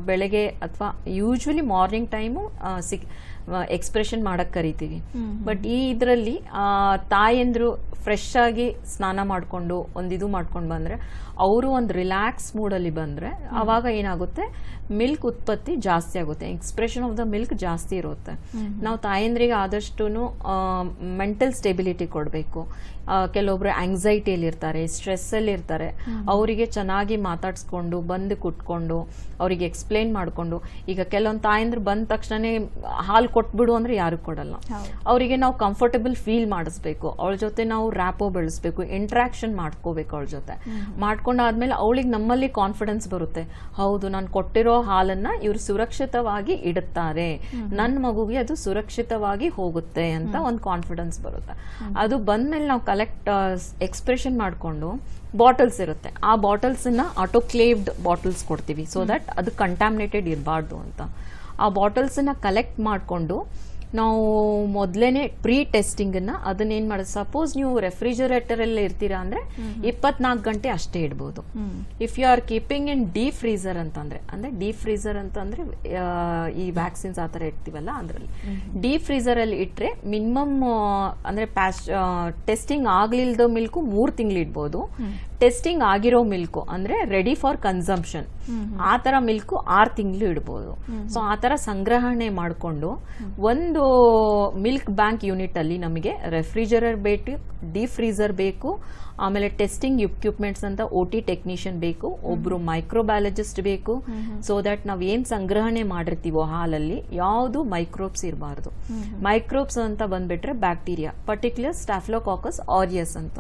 ಬೆಳಗ್ಗೆ ಅಥವಾ ಯೂಶ್ವಲಿ ಮಾರ್ನಿಂಗ್ ಟೈಮು ಸಿಕ್ ಎಕ್ಸ್ಪ್ರೆಷನ್ ಮಾಡಕ್ ಕರಿತೀವಿ. ಬಟ್ ಈ ಇದರಲ್ಲಿ ತಾಯಂದ್ರು ಫ್ರೆಶ್ ಆಗಿ ಸ್ನಾನ ಮಾಡಿಕೊಂಡು ಒಂದಿದು ಮಾಡ್ಕೊಂಡು ಬಂದ್ರೆ ಅವರು ಒಂದು ರಿಲ್ಯಾಕ್ಸ್ ಮೂಡಲ್ಲಿ ಬಂದ್ರೆ ಅವಾಗ ಏನಾಗುತ್ತೆ? ಮಿಲ್ಕ್ ಉತ್ಪತ್ತಿ ಜಾಸ್ತಿ ಆಗುತ್ತೆ. ಎಕ್ಸ್ಪ್ರೆಷನ್ ಆಫ್ ದ ಮಿಲ್ಕ್ ಜಾಸ್ತಿ ಇರುತ್ತೆ. ನಾವು ತಾಯಂದ್ರಿಗೆ ಆದಷ್ಟು ಮೆಂಟಲ್ ಸ್ಟೆಬಿಲಿಟಿ ಕೊಡಬೇಕು. ಕೆಲವೊಬ್ರು ಆಂಗ್ಸೈಟಿಯಲ್ಲಿ ಇರ್ತಾರೆ ಸ್ಟ್ರೆಸ್ಸಲ್ಲಿ ಇರ್ತಾರೆ. ಅವರಿಗೆ ಚೆನ್ನಾಗಿ ಮಾತಾಡಿಸ್ಕೊಂಡು ಬಂದು ಕುಟ್ಕೊಂಡು ಅವರಿಗೆ ಎಕ್ಸ್ಪ್ಲೇನ್ ಮಾಡಿಕೊಂಡು ಈಗ ಕೆಲವೊಂದು ತಾಯಂದ್ರು ಬಂದ ತಕ್ಷಣನೇ ಹಾಲು ಕೊಟ್ಬಿಡು ಅಂದ್ರೆ ಯಾರು ಕೊಡಲ್ಲ. ಅವರಿಗೆ ನಾವು ಕಂಫರ್ಟಬಲ್ ಫೀಲ್ ಮಾಡಿಸ್ಬೇಕು. ಅವಳ ಜೊತೆ ನಾವು ರ್ಯಾಪೋ ಬೆಳೆಸ್ಬೇಕು ಇಂಟ್ರಾಕ್ಷನ್ ಮಾಡ್ಕೋಬೇಕು ಅವಳ ಜೊತೆ. ಮಾಡ್ಕೊಂಡಾದ್ಮೇಲೆ ಅವಳಿಗೆ ನಮ್ಮಲ್ಲಿ ಕಾನ್ಫಿಡೆನ್ಸ್ ಬರುತ್ತೆ. ಹೌದು ನಾನು ಕೊಟ್ಟಿರೋ ಹಾಲನ್ನ ಇವ್ರು ಸುರಕ್ಷಿತವಾಗಿ ಇಡುತ್ತಾರೆ ನನ್ನ ಮಗುಗೆ ಅದು ಸುರಕ್ಷಿತವಾಗಿ ಹೋಗುತ್ತೆ ಅಂತ ಒಂದು ಕಾನ್ಫಿಡೆನ್ಸ್ ಬರುತ್ತೆ. ಅದು ಬಂದ್ಮೇಲೆ ನಾವು ಕಲೆಕ್ಟ್ ಎಕ್ಸ್ಪ್ರೆಷನ್ ಮಾಡಿಕೊಂಡು ಬಾಟಲ್ಸ್ ಇರುತ್ತೆ. ಆ ಬಾಟಲ್ಸನ್ನ ಆಟೋಕ್ಲೇವ್ಡ್ ಬಾಟಲ್ಸ್ ಕೊಡ್ತೀವಿ ಸೊ ದಟ್ ಅದು ಕಂಟಾಮಿನೇಟೆಡ್ ಇರಬಾರ್ದು ಅಂತ. ಆ ಬಾಟಲ್ಸನ್ನ ಕಲೆಕ್ಟ್ ಮಾಡಿಕೊಂಡು ನಾವು ಮೊದ್ಲೇನೆ ಪ್ರೀ ಟೆಸ್ಟಿಂಗನ್ನು ಅದನ್ನೇನು ಮಾಡೋದು ಸಪೋಸ್ ನೀವು ರೆಫ್ರಿಜರೇಟರಲ್ಲಿ ಇರ್ತೀರಾ ಅಂದರೆ ಇಪ್ಪತ್ನಾಲ್ಕು ಗಂಟೆ ಅಷ್ಟೇ ಇಡ್ಬೋದು. If you are keeping in deep freezer ಅಂತಂದ್ರೆ ಅಂದ್ರೆ ಡೀಪ್ ಫ್ರೀಸರ್ ಅಂತಂದ್ರೆ ಈ ವ್ಯಾಕ್ಸಿನ್ಸ್ ಆ ಥರ ಇಡ್ತೀವಲ್ಲ ಅದರಲ್ಲಿ. ಡೀಪ್ ಫ್ರೀಸರಲ್ಲಿ ಇಟ್ರೆ ಮಿನಿಮಮ್ ಅಂದ್ರೆ ಪ್ಯಾಶ್ ಟೆಸ್ಟಿಂಗ್ ಆಗ್ಲಿಲ್ದ ಮಿಲ್ಕು ಮೂರು ತಿಂಗಳು ಇಡ್ಬೋದು. ಟೆಸ್ಟಿಂಗ್ ಆಗಿರೋ ಮಿಲ್ಕು ಅಂದ್ರೆ ರೆಡಿ ಫಾರ್ ಕನ್ಸಂಪ್ಷನ್ ಆ ತರ ಮಿಲ್ಕು ಆರು ತಿಂಗಳು ಇಡ್ಬೋದು. ಸೊ ಆ ತರ ಸಂಗ್ರಹಣೆ ಮಾಡಿಕೊಂಡು ಒಂದು ಮಿಲ್ಕ್ ಬ್ಯಾಂಕ್ ಯೂನಿಟ್ ಅಲ್ಲಿ ನಮಗೆ ರೆಫ್ರಿಜರೇಟರ್ ಬೇಕು ಡೀಪ್ ಫ್ರೀಸರ್ ಬೇಕು ಆಮೇಲೆ ಟೆಸ್ಟಿಂಗ್ ಇಕ್ವಿಪ್ಮೆಂಟ್ಸ್ ಅಂತ ಓ ಟಿ ಟೆಕ್ನಿಷಿಯನ್ ಬೇಕು ಒಬ್ರು ಮೈಕ್ರೋಬಯಾಲಜಿಸ್ಟ್ ಬೇಕು. ಸೊ ದಟ್ ನಾವ್ ಏನ್ ಸಂಗ್ರಹಣೆ ಮಾಡಿರ್ತೀವೋ ಹಾಲಲ್ಲಿ ಯಾವುದು ಮೈಕ್ರೋಬ್ಸ್ ಇರಬಾರ್ದು. ಮೈಕ್ರೋಬ್ಸ್ ಅಂತ ಬಂದ್ಬಿಟ್ರೆ ಬ್ಯಾಕ್ಟೀರಿಯಾ ಪರ್ಟಿಕ್ಯುಲರ್ ಸ್ಟಾಫ್ಲೋಕಾಕಸ್ ಆರಿಯಸ್ ಅಂತ.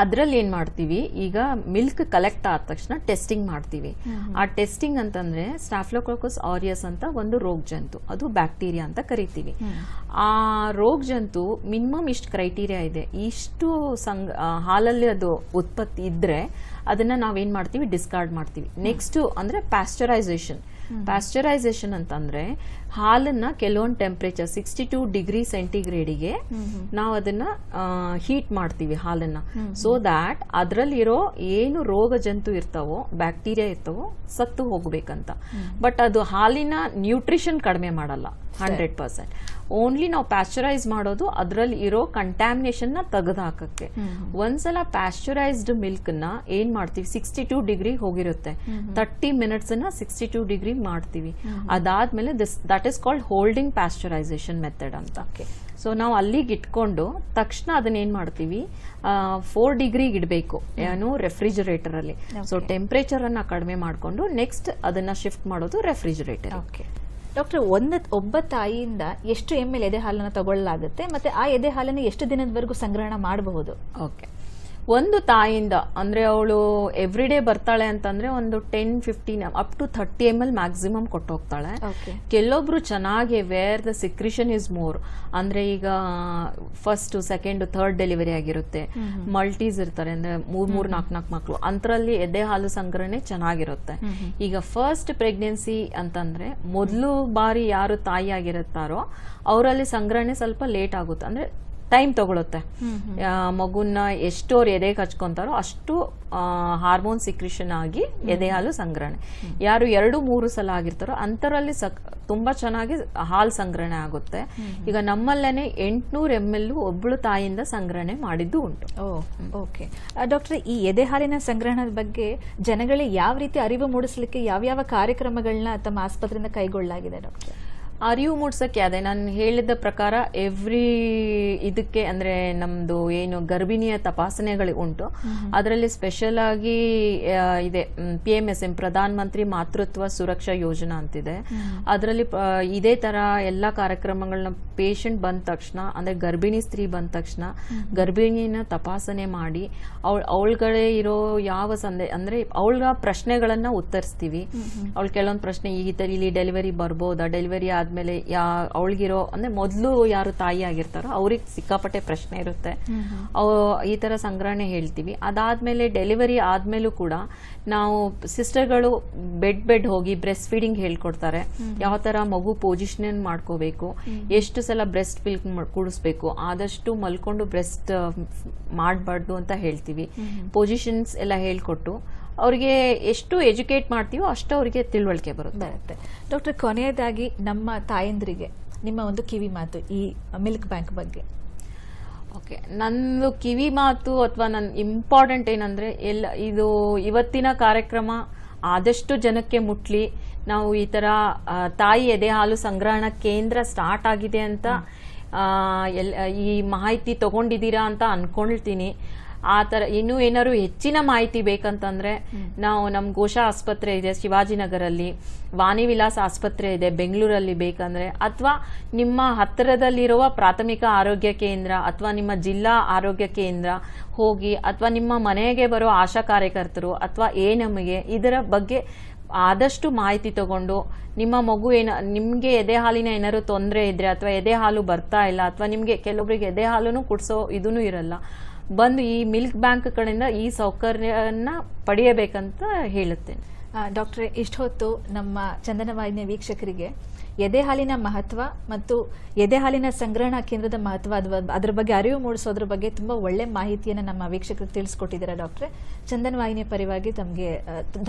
ಅದ್ರಲ್ಲಿ ಏನು ಮಾಡ್ತೀವಿ? ಈಗ ಮಿಲ್ಕ್ ಕಲೆಕ್ಟ್ ಆದ ತಕ್ಷಣ ಟೆಸ್ಟಿಂಗ್ ಮಾಡ್ತೀವಿ. ಆ ಟೆಸ್ಟಿಂಗ್ ಅಂತಂದ್ರೆ ಸ್ಟಾಫ್ಲೋಕೋಕಸ್ ಆರಿಯಸ್ ಅಂತ ಒಂದು ರೋಗ ಜಂತು. ಅದು ಬ್ಯಾಕ್ಟೀರಿಯಾ ಅಂತ ಕರಿತೀವಿ. ಆ ರೋಗ ಜಂತು ಮಿನಿಮಮ್ ಇಷ್ಟು ಕ್ರೈಟೀರಿಯಾ ಇದೆ. ಇಷ್ಟು ಸಂಗ್ ಹಾಲಲ್ಲಿ ಅದು ಉತ್ಪತ್ತಿ ಇದ್ರೆ ಅದನ್ನ ನಾವೇನ್ ಮಾಡ್ತೀವಿ? ಡಿಸ್ಕಾರ್ಡ್ ಮಾಡ್ತೀವಿ. ನೆಕ್ಸ್ಟ್ ಅಂದ್ರೆ ಪ್ಯಾಸ್ಚರೈಸೇಷನ್ ಪ್ಯಾಸ್ಚರೈಸೇಷನ್ ಅಂತಂದ್ರೆ ಹಾಲನ್ನ ಕೆಲವೊಂದು ಟೆಂಪರೇಚರ್ ಸಿಕ್ಸ್ಟಿ ಟೂ ಡಿಗ್ರಿ ಸೆಂಟಿಗ್ರೇಡಿಗೆ ನಾವು ಅದನ್ನ ಹೀಟ್ ಮಾಡ್ತೀವಿ ಹಾಲನ್ನ. ಸೊ ದ್ಯಾಟ್ ಅದರಲ್ಲಿರೋ ಏನು ರೋಗ ಜಂತು ಇರ್ತಾವೋ ಬ್ಯಾಕ್ಟೀರಿಯಾ ಇರ್ತಾವೋ ಸತ್ತು ಹೋಗ್ಬೇಕಂತ. ಬಟ್ ಅದು ಹಾಲಿನ ನ್ಯೂಟ್ರಿಷನ್ ಕಡಿಮೆ ಮಾಡಲ್ಲ ಹಂಡ್ರೆಡ್ ಪರ್ಸೆಂಟ್ ಓನ್ಲಿ ನಾವು ಪ್ಯಾಶ್ಚರೈಸ್ ಮಾಡೋದು ಅದರಲ್ಲಿ ಇರೋ ಕಂಟ್ಯಾಮಿನೇಷನ್ನ ತೆಗೆದು ಹಾಕಕ್ಕೆ ಒಂದ್ಸಲ ಪ್ಯಾಶ್ಚರೈಸ್ಡ್ ಮಿಲ್ಕ್ನ ಏನ್ ಮಾಡ್ತೀವಿ? ಸಿಕ್ಸ್ಟಿ ಟೂ ಡಿಗ್ರಿ ಹೋಗಿರುತ್ತೆ. ತರ್ಟಿ ಮಿನಿಟ್ಸ್ ಅನ್ನ ಸಿಕ್ಸ್ಟಿ ಟೂ ಡಿಗ್ರಿ ಮಾಡ್ತೀವಿ. ಅದಾದ್ಮೇಲೆ this that is called holding pasteurisation method ಅಂತ. ಸೊ ನಾವು ಅಲ್ಲಿಗೆ ಇಟ್ಕೊಂಡು ತಕ್ಷಣ ಅದನ್ನ ಏನ್ ಮಾಡ್ತೀವಿ? ಫೋರ್ ಡಿಗ್ರಿಗೆ ಇಡಬೇಕು. ಏನು? ರೆಫ್ರಿಜರೇಟರ್ ಅಲ್ಲಿ. ಸೊ ಟೆಂಪರೇಚರ್ ಅನ್ನ ಕಡಿಮೆ ಮಾಡಿಕೊಂಡು ನೆಕ್ಸ್ಟ್ ಅದನ್ನ ಶಿಫ್ಟ್ ಮಾಡೋದು ರೆಫ್ರಿಜರೇಟರ್ ಓಕೆ ಡಾಕ್ಟರ್, ಒಂದ ಒಬ್ಬ ತಾಯಿಯಿಂದ ಎಷ್ಟು ಎಂ ಎಲ್ ಎದೆ ಹಾಲನ್ನು ತಗೊಳ್ಳಲಾಗುತ್ತೆ, ಮತ್ತೆ ಆ ಎದೆ ಹಾಲನ್ನು ಎಷ್ಟು ದಿನದವರೆಗೂ ಸಂಗ್ರಹಣ ಮಾಡಬಹುದು? ಓಕೆ. ಒಂದು ತಾಯಿಯಿಂದ ಅಂದ್ರೆ ಅವಳು ಎವ್ರಿ ಡೇ ಬರ್ತಾಳೆ ಅಂತಂದ್ರೆ ಒಂದು ten fifteen up to thirty M L maximum ಕೊಟ್ಟು ಹೋಗ್ತಾಳೆ ಕೆಲವೊಬ್ರು ಚೆನ್ನಾಗಿ where the secretion is more ಅಂದ್ರೆ ಈಗ ಫಸ್ಟ್ ಸೆಕೆಂಡ್ ಥರ್ಡ್ ಡೆಲಿವರಿ ಆಗಿರುತ್ತೆ. ಮಲ್ಟೀಸ್ ಇರ್ತಾರೆ ಅಂದ್ರೆ ಮೂರ್ ಮೂರ್ ನಾಲ್ಕು ನಾಲ್ಕು ಮಕ್ಕಳು ಅಂತರಲ್ಲಿ ಎದೆ ಹಾಲು ಸಂಗ್ರಹಣೆ ಚೆನ್ನಾಗಿರುತ್ತೆ. ಈಗ ಫಸ್ಟ್ ಪ್ರೆಗ್ನೆನ್ಸಿ ಅಂತಂದ್ರೆ ಮೊದಲು ಬಾರಿ ಯಾರು ತಾಯಿ ಆಗಿರುತ್ತಾರೋ ಅವರಲ್ಲಿ ಸಂಗ್ರಹಣೆ ಸ್ವಲ್ಪ ಲೇಟ್ ಆಗುತ್ತೆ. ಅಂದ್ರೆ ಟೈಮ್ ತಗೊಳುತ್ತೆ. ಮಗುನ ಎಷ್ಟು ಅವ್ರು ಎದೆಗೆ ಹಚ್ಕೊಂತಾರೋ ಅಷ್ಟು ಹಾರ್ಮೋನ್ ಸಿಕ್ರಿಷನ್ ಆಗಿ ಎದೆ ಹಾಲು ಸಂಗ್ರಹಣೆ. ಯಾರು ಎರಡು ಮೂರು ಸಲ ಆಗಿರ್ತಾರೋ ಅಂತರಲ್ಲಿ ಸಕ್ ತುಂಬಾ ಚೆನ್ನಾಗಿ ಹಾಲು ಸಂಗ್ರಹಣೆ ಆಗುತ್ತೆ. ಈಗ ನಮ್ಮಲ್ಲೇನೆ ಎಂಟ್ನೂರ್ ಎಂ ಎಲ್ ಒಬ್ಬಳು ತಾಯಿಯಿಂದ ಸಂಗ್ರಹಣೆ ಮಾಡಿದ್ದು ಉಂಟು. ಓಕೆ. ಡಾಕ್ಟರ್ ಈ ಎದೆ ಹಾಲಿನ ಸಂಗ್ರಹಣದ ಬಗ್ಗೆ ಜನಗಳಿಗೆ ಯಾವ ರೀತಿ ಅರಿವು ಮೂಡಿಸಲಿಕ್ಕೆ ಯಾವ್ಯಾವ ಕಾರ್ಯಕ್ರಮಗಳನ್ನ ತಮ್ಮ ಆಸ್ಪತ್ರೆಯಿಂದ ಕೈಗೊಳ್ಳಲಾಗಿದೆ ಡಾಕ್ಟರ್? ಅರಿವು ಮೂಡ್ಸಕ್ಕೆ ಅದೇ ನಾನು ಹೇಳಿದ ಪ್ರಕಾರ ಎವ್ರಿ ಇದಕ್ಕೆ ಅಂದ್ರೆ ನಮ್ದು ಏನು ಗರ್ಭಿಣಿಯ ತಪಾಸಣೆಗಳು ಉಂಟು. ಅದರಲ್ಲಿ ಸ್ಪೆಷಲ್ ಆಗಿ ಇದೆ P M S M Pradhan Mantri ಮಾತೃತ್ವ ಸುರಕ್ಷಾ ಯೋಜನಾ ಅಂತಿದೆ. ಅದರಲ್ಲಿ ಇದೇ ತರ ಎಲ್ಲಾ ಕಾರ್ಯಕ್ರಮಗಳನ್ನ ಪೇಷಂಟ್ ಬಂದ ತಕ್ಷಣ ಅಂದ್ರೆ ಗರ್ಭಿಣಿ ಸ್ತ್ರೀ ಬಂದ ತಕ್ಷಣ ಗರ್ಭಿಣಿನ ತಪಾಸಣೆ ಮಾಡಿ ಅವಳ ಅವಳಗಳೇ ಇರೋ ಯಾವ ಸಂದೇ ಅಂದ್ರೆ ಅವಳ ಪ್ರಶ್ನೆಗಳನ್ನ ಉತ್ತರಿಸ್ತೀವಿ. ಅವಳು ಕೆಲವೊಂದು ಪ್ರಶ್ನೆ ಈ ತರ ಇಲ್ಲಿ ಡೆಲಿವರಿ ಬರ್ಬೋದಾ? ಡೆಲಿವರಿ ಆದ್ಮೇಲೆ ಯಾ ಅವಳಿಗಿರೋ ಅಂದ್ರೆ ಮೊದಲು ಯಾರು ತಾಯಿ ಆಗಿರ್ತಾರೋ ಅವ್ರಿಗೆ ಸಿಕ್ಕಾಪಟ್ಟೆ ಪ್ರಶ್ನೆ ಇರುತ್ತೆ. ಈ ತರ ಸಂಗ್ರಹಣೆ ಹೇಳ್ತೀವಿ. ಅದಾದ್ಮೇಲೆ ಡೆಲಿವರಿ ಆದ್ಮೇಲೂ ಕೂಡ ನಾವು ಸಿಸ್ಟರ್ಗಳು ಬೆಡ್ ಬೆಡ್ ಹೋಗಿ ಬ್ರೆಸ್ಟ್ ಫೀಡಿಂಗ್ ಹೇಳ್ಕೊಡ್ತಾರೆ. ಯಾವ ತರ ಮಗು ಪೊಸಿಷನ್ ಮಾಡ್ಕೋಬೇಕು ಎಷ್ಟು ಸಲ ಬ್ರೆಸ್ಟ್ ಮಿಲ್ಕ್ ಕುಡಿಸ್ಬೇಕು ಆದಷ್ಟು ಮಲ್ಕೊಂಡು ಬ್ರೆಸ್ಟ್ ಮಾಡಬಾರ್ದು ಅಂತ ಹೇಳ್ತೀವಿ. ಪೊಸಿಷನ್ಸ್ ಎಲ್ಲ ಹೇಳ್ಕೊಟ್ಟು ಅವ್ರಿಗೆ ಎಷ್ಟು ಎಜುಕೇಟ್ ಮಾಡ್ತೀವೋ ಅಷ್ಟು ಅವರಿಗೆ ತಿಳುವಳಿಕೆ ಬರುತ್ತೆ. ಬರುತ್ತೆ. ಡಾಕ್ಟರ್ ಕೊನೆಯದಾಗಿ ನಮ್ಮ ತಾಯಂದ್ರಿಗೆ ನಿಮ್ಮ ಒಂದು ಕಿವಿ ಮಾತು ಈ ಮಿಲ್ಕ್ ಬ್ಯಾಂಕ್ ಬಗ್ಗೆ. ಓಕೆ ನಂದು ಕಿವಿ ಮಾತು ಅಥವಾ ನನ್ನ ಇಂಪಾರ್ಟೆಂಟ್ ಏನಂದ್ರೆ ಎಲ್ಲ ಇದು ಇವತ್ತಿನ ಕಾರ್ಯಕ್ರಮ ಆದಷ್ಟು ಜನಕ್ಕೆ ಮುಟ್ಲಿ. ನಾವು ಈ ತರ ತಾಯಿ ಎದೆ ಹಾಲು ಸಂಗ್ರಹಣ ಕೇಂದ್ರ ಸ್ಟಾರ್ಟ್ ಆಗಿದೆ ಅಂತ ಎಲ್ ಈ ಮಾಹಿತಿ ತಗೊಂಡಿದ್ದೀರಾ ಅಂತ ಅನ್ಕೊಳ್ತೀನಿ. ಆ ಥರ ಇನ್ನೂ ಏನಾದ್ರು ಹೆಚ್ಚಿನ ಮಾಹಿತಿ ಬೇಕಂತಂದ್ರೆ ನಾವು ನಮ್ಮ ಘೋಷಾ ಆಸ್ಪತ್ರೆ ಇದೆ, ಶಿವಾಜಿನಗರಲ್ಲಿ. ವಾಣಿ ವಿಲಾಸ್ ಆಸ್ಪತ್ರೆ ಇದೆ, ಬೆಂಗಳೂರಲ್ಲಿ ಬೇಕಂದ್ರೆ. ಅಥವಾ ನಿಮ್ಮ ಹತ್ತಿರದಲ್ಲಿರುವ ಪ್ರಾಥಮಿಕ ಆರೋಗ್ಯ ಕೇಂದ್ರ ಅಥವಾ ನಿಮ್ಮ ಜಿಲ್ಲಾ ಆರೋಗ್ಯ ಕೇಂದ್ರ ಹೋಗಿ ಅಥವಾ ನಿಮ್ಮ ಮನೆಗೆ ಬರೋ ಆಶಾ ಕಾರ್ಯಕರ್ತರು ಅಥವಾ ಏ ನಮಗೆ ಇದರ ಬಗ್ಗೆ ಆದಷ್ಟು ಮಾಹಿತಿ ತಗೊಂಡು ನಿಮ್ಮ ಮಗು ಏನ, ನಿಮಗೆ ಎದೆ ಹಾಲಿನ ಏನಾದ್ರು ತೊಂದರೆ ಇದ್ರೆ ಅಥವಾ ಎದೆ ಹಾಲು ಬರ್ತಾ ಇಲ್ಲ ಅಥವಾ ನಿಮಗೆ ಕೆಲವೊಬ್ಬರಿಗೆ ಎದೆ ಹಾಲು ಕುಡಿಸೋ ಇದೂ ಇರಲ್ಲ. ಬಂದು ಈ ಮಿಲ್ಕ್ ಬ್ಯಾಂಕ್ ಕಡೆಯಿಂದ ಈ ಸೌಕರ್ಯನ ಪಡೆಯಬೇಕಂತ ಹೇಳುತ್ತೇನೆ. ಡಾಕ್ಟ್ರೆ ಇಷ್ಟೊತ್ತು ನಮ್ಮ ಚಂದನವಾಹಿನಿಯ ವೀಕ್ಷಕರಿಗೆ ಎದೆ ಹಾಲಿನ ಮಹತ್ವ ಮತ್ತು ಎದೆ ಹಾಲಿನ ಸಂಗ್ರಹಣಾ ಕೇಂದ್ರದ ಮಹತ್ವ ಅದರ ಅದ್ರ ಬಗ್ಗೆ ಅರಿವು ಮೂಡಿಸೋದ್ರ ಬಗ್ಗೆ ತುಂಬ ಒಳ್ಳೆ ಮಾಹಿತಿಯನ್ನು ನಮ್ಮ ವೀಕ್ಷಕರಿಗೆ ತಿಳಿಸ್ಕೊಟ್ಟಿದ್ದೀರಾ ಡಾಕ್ಟ್ರೆ. ಚಂದನ ವಾಹಿನಿಯ ಪರವಾಗಿ ತಮಗೆ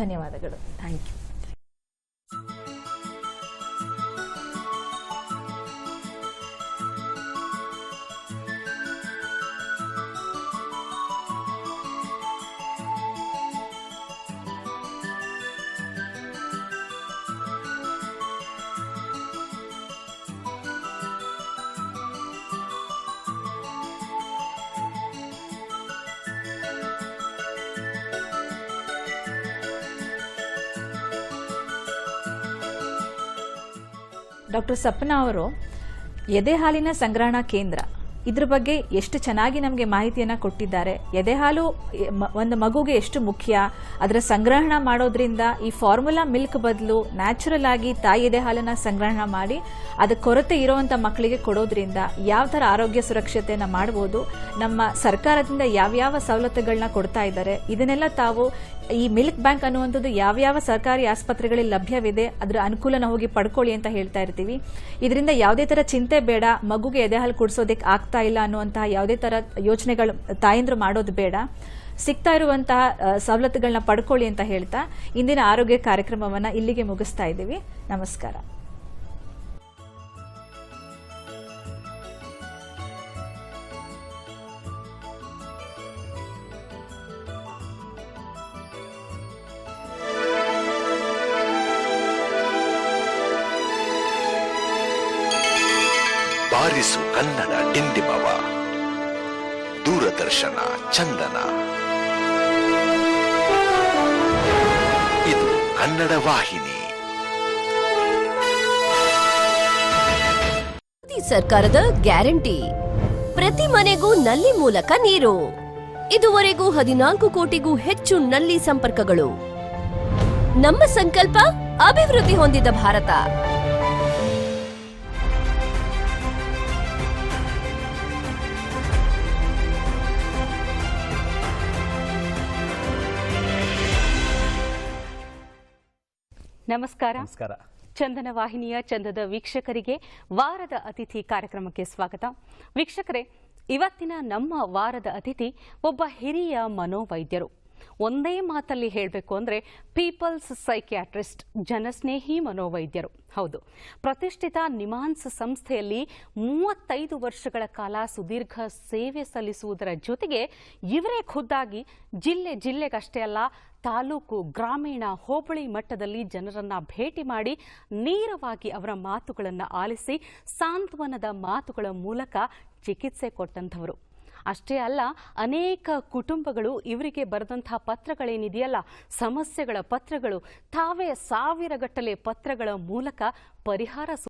ಧನ್ಯವಾದಗಳು. ಥ್ಯಾಂಕ್ ಯು ಡಾಕ್ಟರ್ ಸಪ್ನಾ ಅವರು ಎದೆ ಹಾಲಿನ ಸಂಗ್ರಹಣಾ ಕೇಂದ್ರ, ಇದ್ರ ಬಗ್ಗೆ ಎಷ್ಟು ಚೆನ್ನಾಗಿ ನಮಗೆ ಮಾಹಿತಿಯನ್ನು ಕೊಟ್ಟಿದ್ದಾರೆ. ಎದೆ ಹಾಲು ಒಂದು ಮಗುಗೆ ಎಷ್ಟು ಮುಖ್ಯ ಅದರ ಸಂಗ್ರಹಣ ಮಾಡೋದ್ರಿಂದ ಈ ಫಾರ್ಮುಲಾ ಮಿಲ್ಕ್ ಬದಲು ನ್ಯಾಚುರಲ್ ಆಗಿ ತಾಯಿ ಎದೆ ಹಾಲನ್ನು ಸಂಗ್ರಹಣ ಮಾಡಿ ಅದರ ಕೊರತೆ ಇರುವಂಥ ಮಕ್ಕಳಿಗೆ ಕೊಡೋದ್ರಿಂದ ಯಾವ ಥರ ಆರೋಗ್ಯ ಸುರಕ್ಷತೆಯನ್ನು ಮಾಡ್ಬೋದು, ನಮ್ಮ ಸರ್ಕಾರದಿಂದ ಯಾವ್ಯಾವ ಸವಲತ್ತುಗಳನ್ನ ಕೊಡ್ತಾ ಇದ್ದಾರೆ, ಇದನ್ನೆಲ್ಲ ತಾವು ಈ ಮಿಲ್ಕ್ ಬ್ಯಾಂಕ್ ಅನ್ನುವಂಥದ್ದು ಯಾವ್ಯಾವ ಸರ್ಕಾರಿ ಆಸ್ಪತ್ರೆಗಳಲ್ಲಿ ಲಭ್ಯವಿದೆ, ಅದರ ಅನುಕೂಲನ ಹೋಗಿ ಪಡ್ಕೊಳ್ಳಿ ಅಂತ ಹೇಳ್ತಾ ಇರ್ತೀವಿ. ಇದರಿಂದ ಯಾವುದೇ ಥರ ಚಿಂತೆ ಬೇಡ, ಮಗುಗೆ ಎದೆ ಹಾಲು ಕುಡಿಸೋದಕ್ಕೆ ಆಗ್ತಾ ಇಲ್ಲ ಅನ್ನುವಂತಹ ಯಾವುದೇ ಥರ ಯೋಚನೆಗಳು ತಾಯಂದ್ರು ಮಾಡೋದು ಬೇಡ. ಸಿಗ್ತಾ ಇರುವಂತಹ ಸವಲತ್ತುಗಳನ್ನ ಪಡ್ಕೊಳ್ಳಿ ಅಂತ ಹೇಳ್ತಾ ಇಂದಿನ ಆರೋಗ್ಯ ಕಾರ್ಯಕ್ರಮವನ್ನು ಇಲ್ಲಿಗೆ ಮುಗಿಸ್ತಾ ಇದ್ದೀವಿ. ನಮಸ್ಕಾರ. ಬಾರಿಸು ಕನ್ನಡ ಡಿಂಡಿಮವ ದೂರದರ್ಶನ ಚಂದನ. ಕನ್ನಡ ವಾಹಿನಿ. ಮೋದಿ ಸರ್ಕಾರದ ಗ್ಯಾರಂಟಿ. ಪ್ರತಿ ಮನೆಗೂ ನಲ್ಲಿ ಮೂಲಕ ನೀರು. ಇದುವರೆಗೂ ಹದಿನಾಲ್ಕು ಕೋಟಿಗೂ ಹೆಚ್ಚು ನಲ್ಲಿ ಸಂಪರ್ಕಗಳು. ನಮ್ಮ ಸಂಕಲ್ಪ ಅಭಿವೃದ್ಧಿ ಹೊಂದಿದ ಭಾರತ. ನಮಸ್ಕಾರ. ನಮಸ್ಕಾರ. ಚಂದನ ವಾಹಿನಿಯ ಚಂದದ ವೀಕ್ಷಕರಿಗೆ ವಾರದ ಅತಿಥಿ ಕಾರ್ಯಕ್ರಮಕ್ಕೆ ಸ್ವಾಗತ. ವೀಕ್ಷಕರೇ ಇವತ್ತಿನ ನಮ್ಮ ವಾರದ ಅತಿಥಿ ಒಬ್ಬ ಹಿರಿಯ ಮನೋವೈದ್ಯರು. ಒಂದೇ ಮಾತಲ್ಲಿ ಹೇಳಬೇಕು ಅಂದರೆ ಪೀಪಲ್ಸ್ ಸೈಕಿಯಾಟ್ರಿಸ್ಟ್ ಜನಸ್ನೇಹಿ ಮನೋವೈದ್ಯರು. ಹೌದು ಪ್ರತಿಷ್ಠಿತ ನಿಮಾನ್ಸ್ ಸಂಸ್ಥೆಯಲ್ಲಿ ಮೂವತ್ತೈದು ವರ್ಷಗಳ ಕಾಲ ಸುದೀರ್ಘ ಸೇವೆ ಸಲ್ಲಿಸುವುದರ ಜೊತೆಗೆ ಇವರೇ ಖುದ್ದಾಗಿ ಜಿಲ್ಲೆ ಜಿಲ್ಲೆಗಷ್ಟೇ ಅಲ್ಲ ತಾಲೂಕು ಗ್ರಾಮೀಣ ಹೋಬಳಿ ಮಟ್ಟದಲ್ಲಿ ಜನರನ್ನ ಭೇಟಿ ಮಾಡಿ ನೇರವಾಗಿ ಅವರ ಮಾತುಗಳನ್ನು ಆಲಿಸಿ ಸಾಂತ್ವನದ ಮಾತುಗಳ ಮೂಲಕ ಚಿಕಿತ್ಸೆ ಕೊಟ್ಟಂಥವರು. ಅಷ್ಟೇ ಅಲ್ಲ, ಅನೇಕ ಕುಟುಂಬಗಳು ಇವರಿಗೆ ಬರೆದಂತಹ ಪತ್ರಗಳೇನಿದೆಯಲ್ಲ, ಸಮಸ್ಯೆಗಳ ಪತ್ರಗಳು, ತಾವೇ ಸಾವಿರಗಟ್ಟಲೆ ಪತ್ರಗಳ ಮೂಲಕ ಪರಿಹಾರ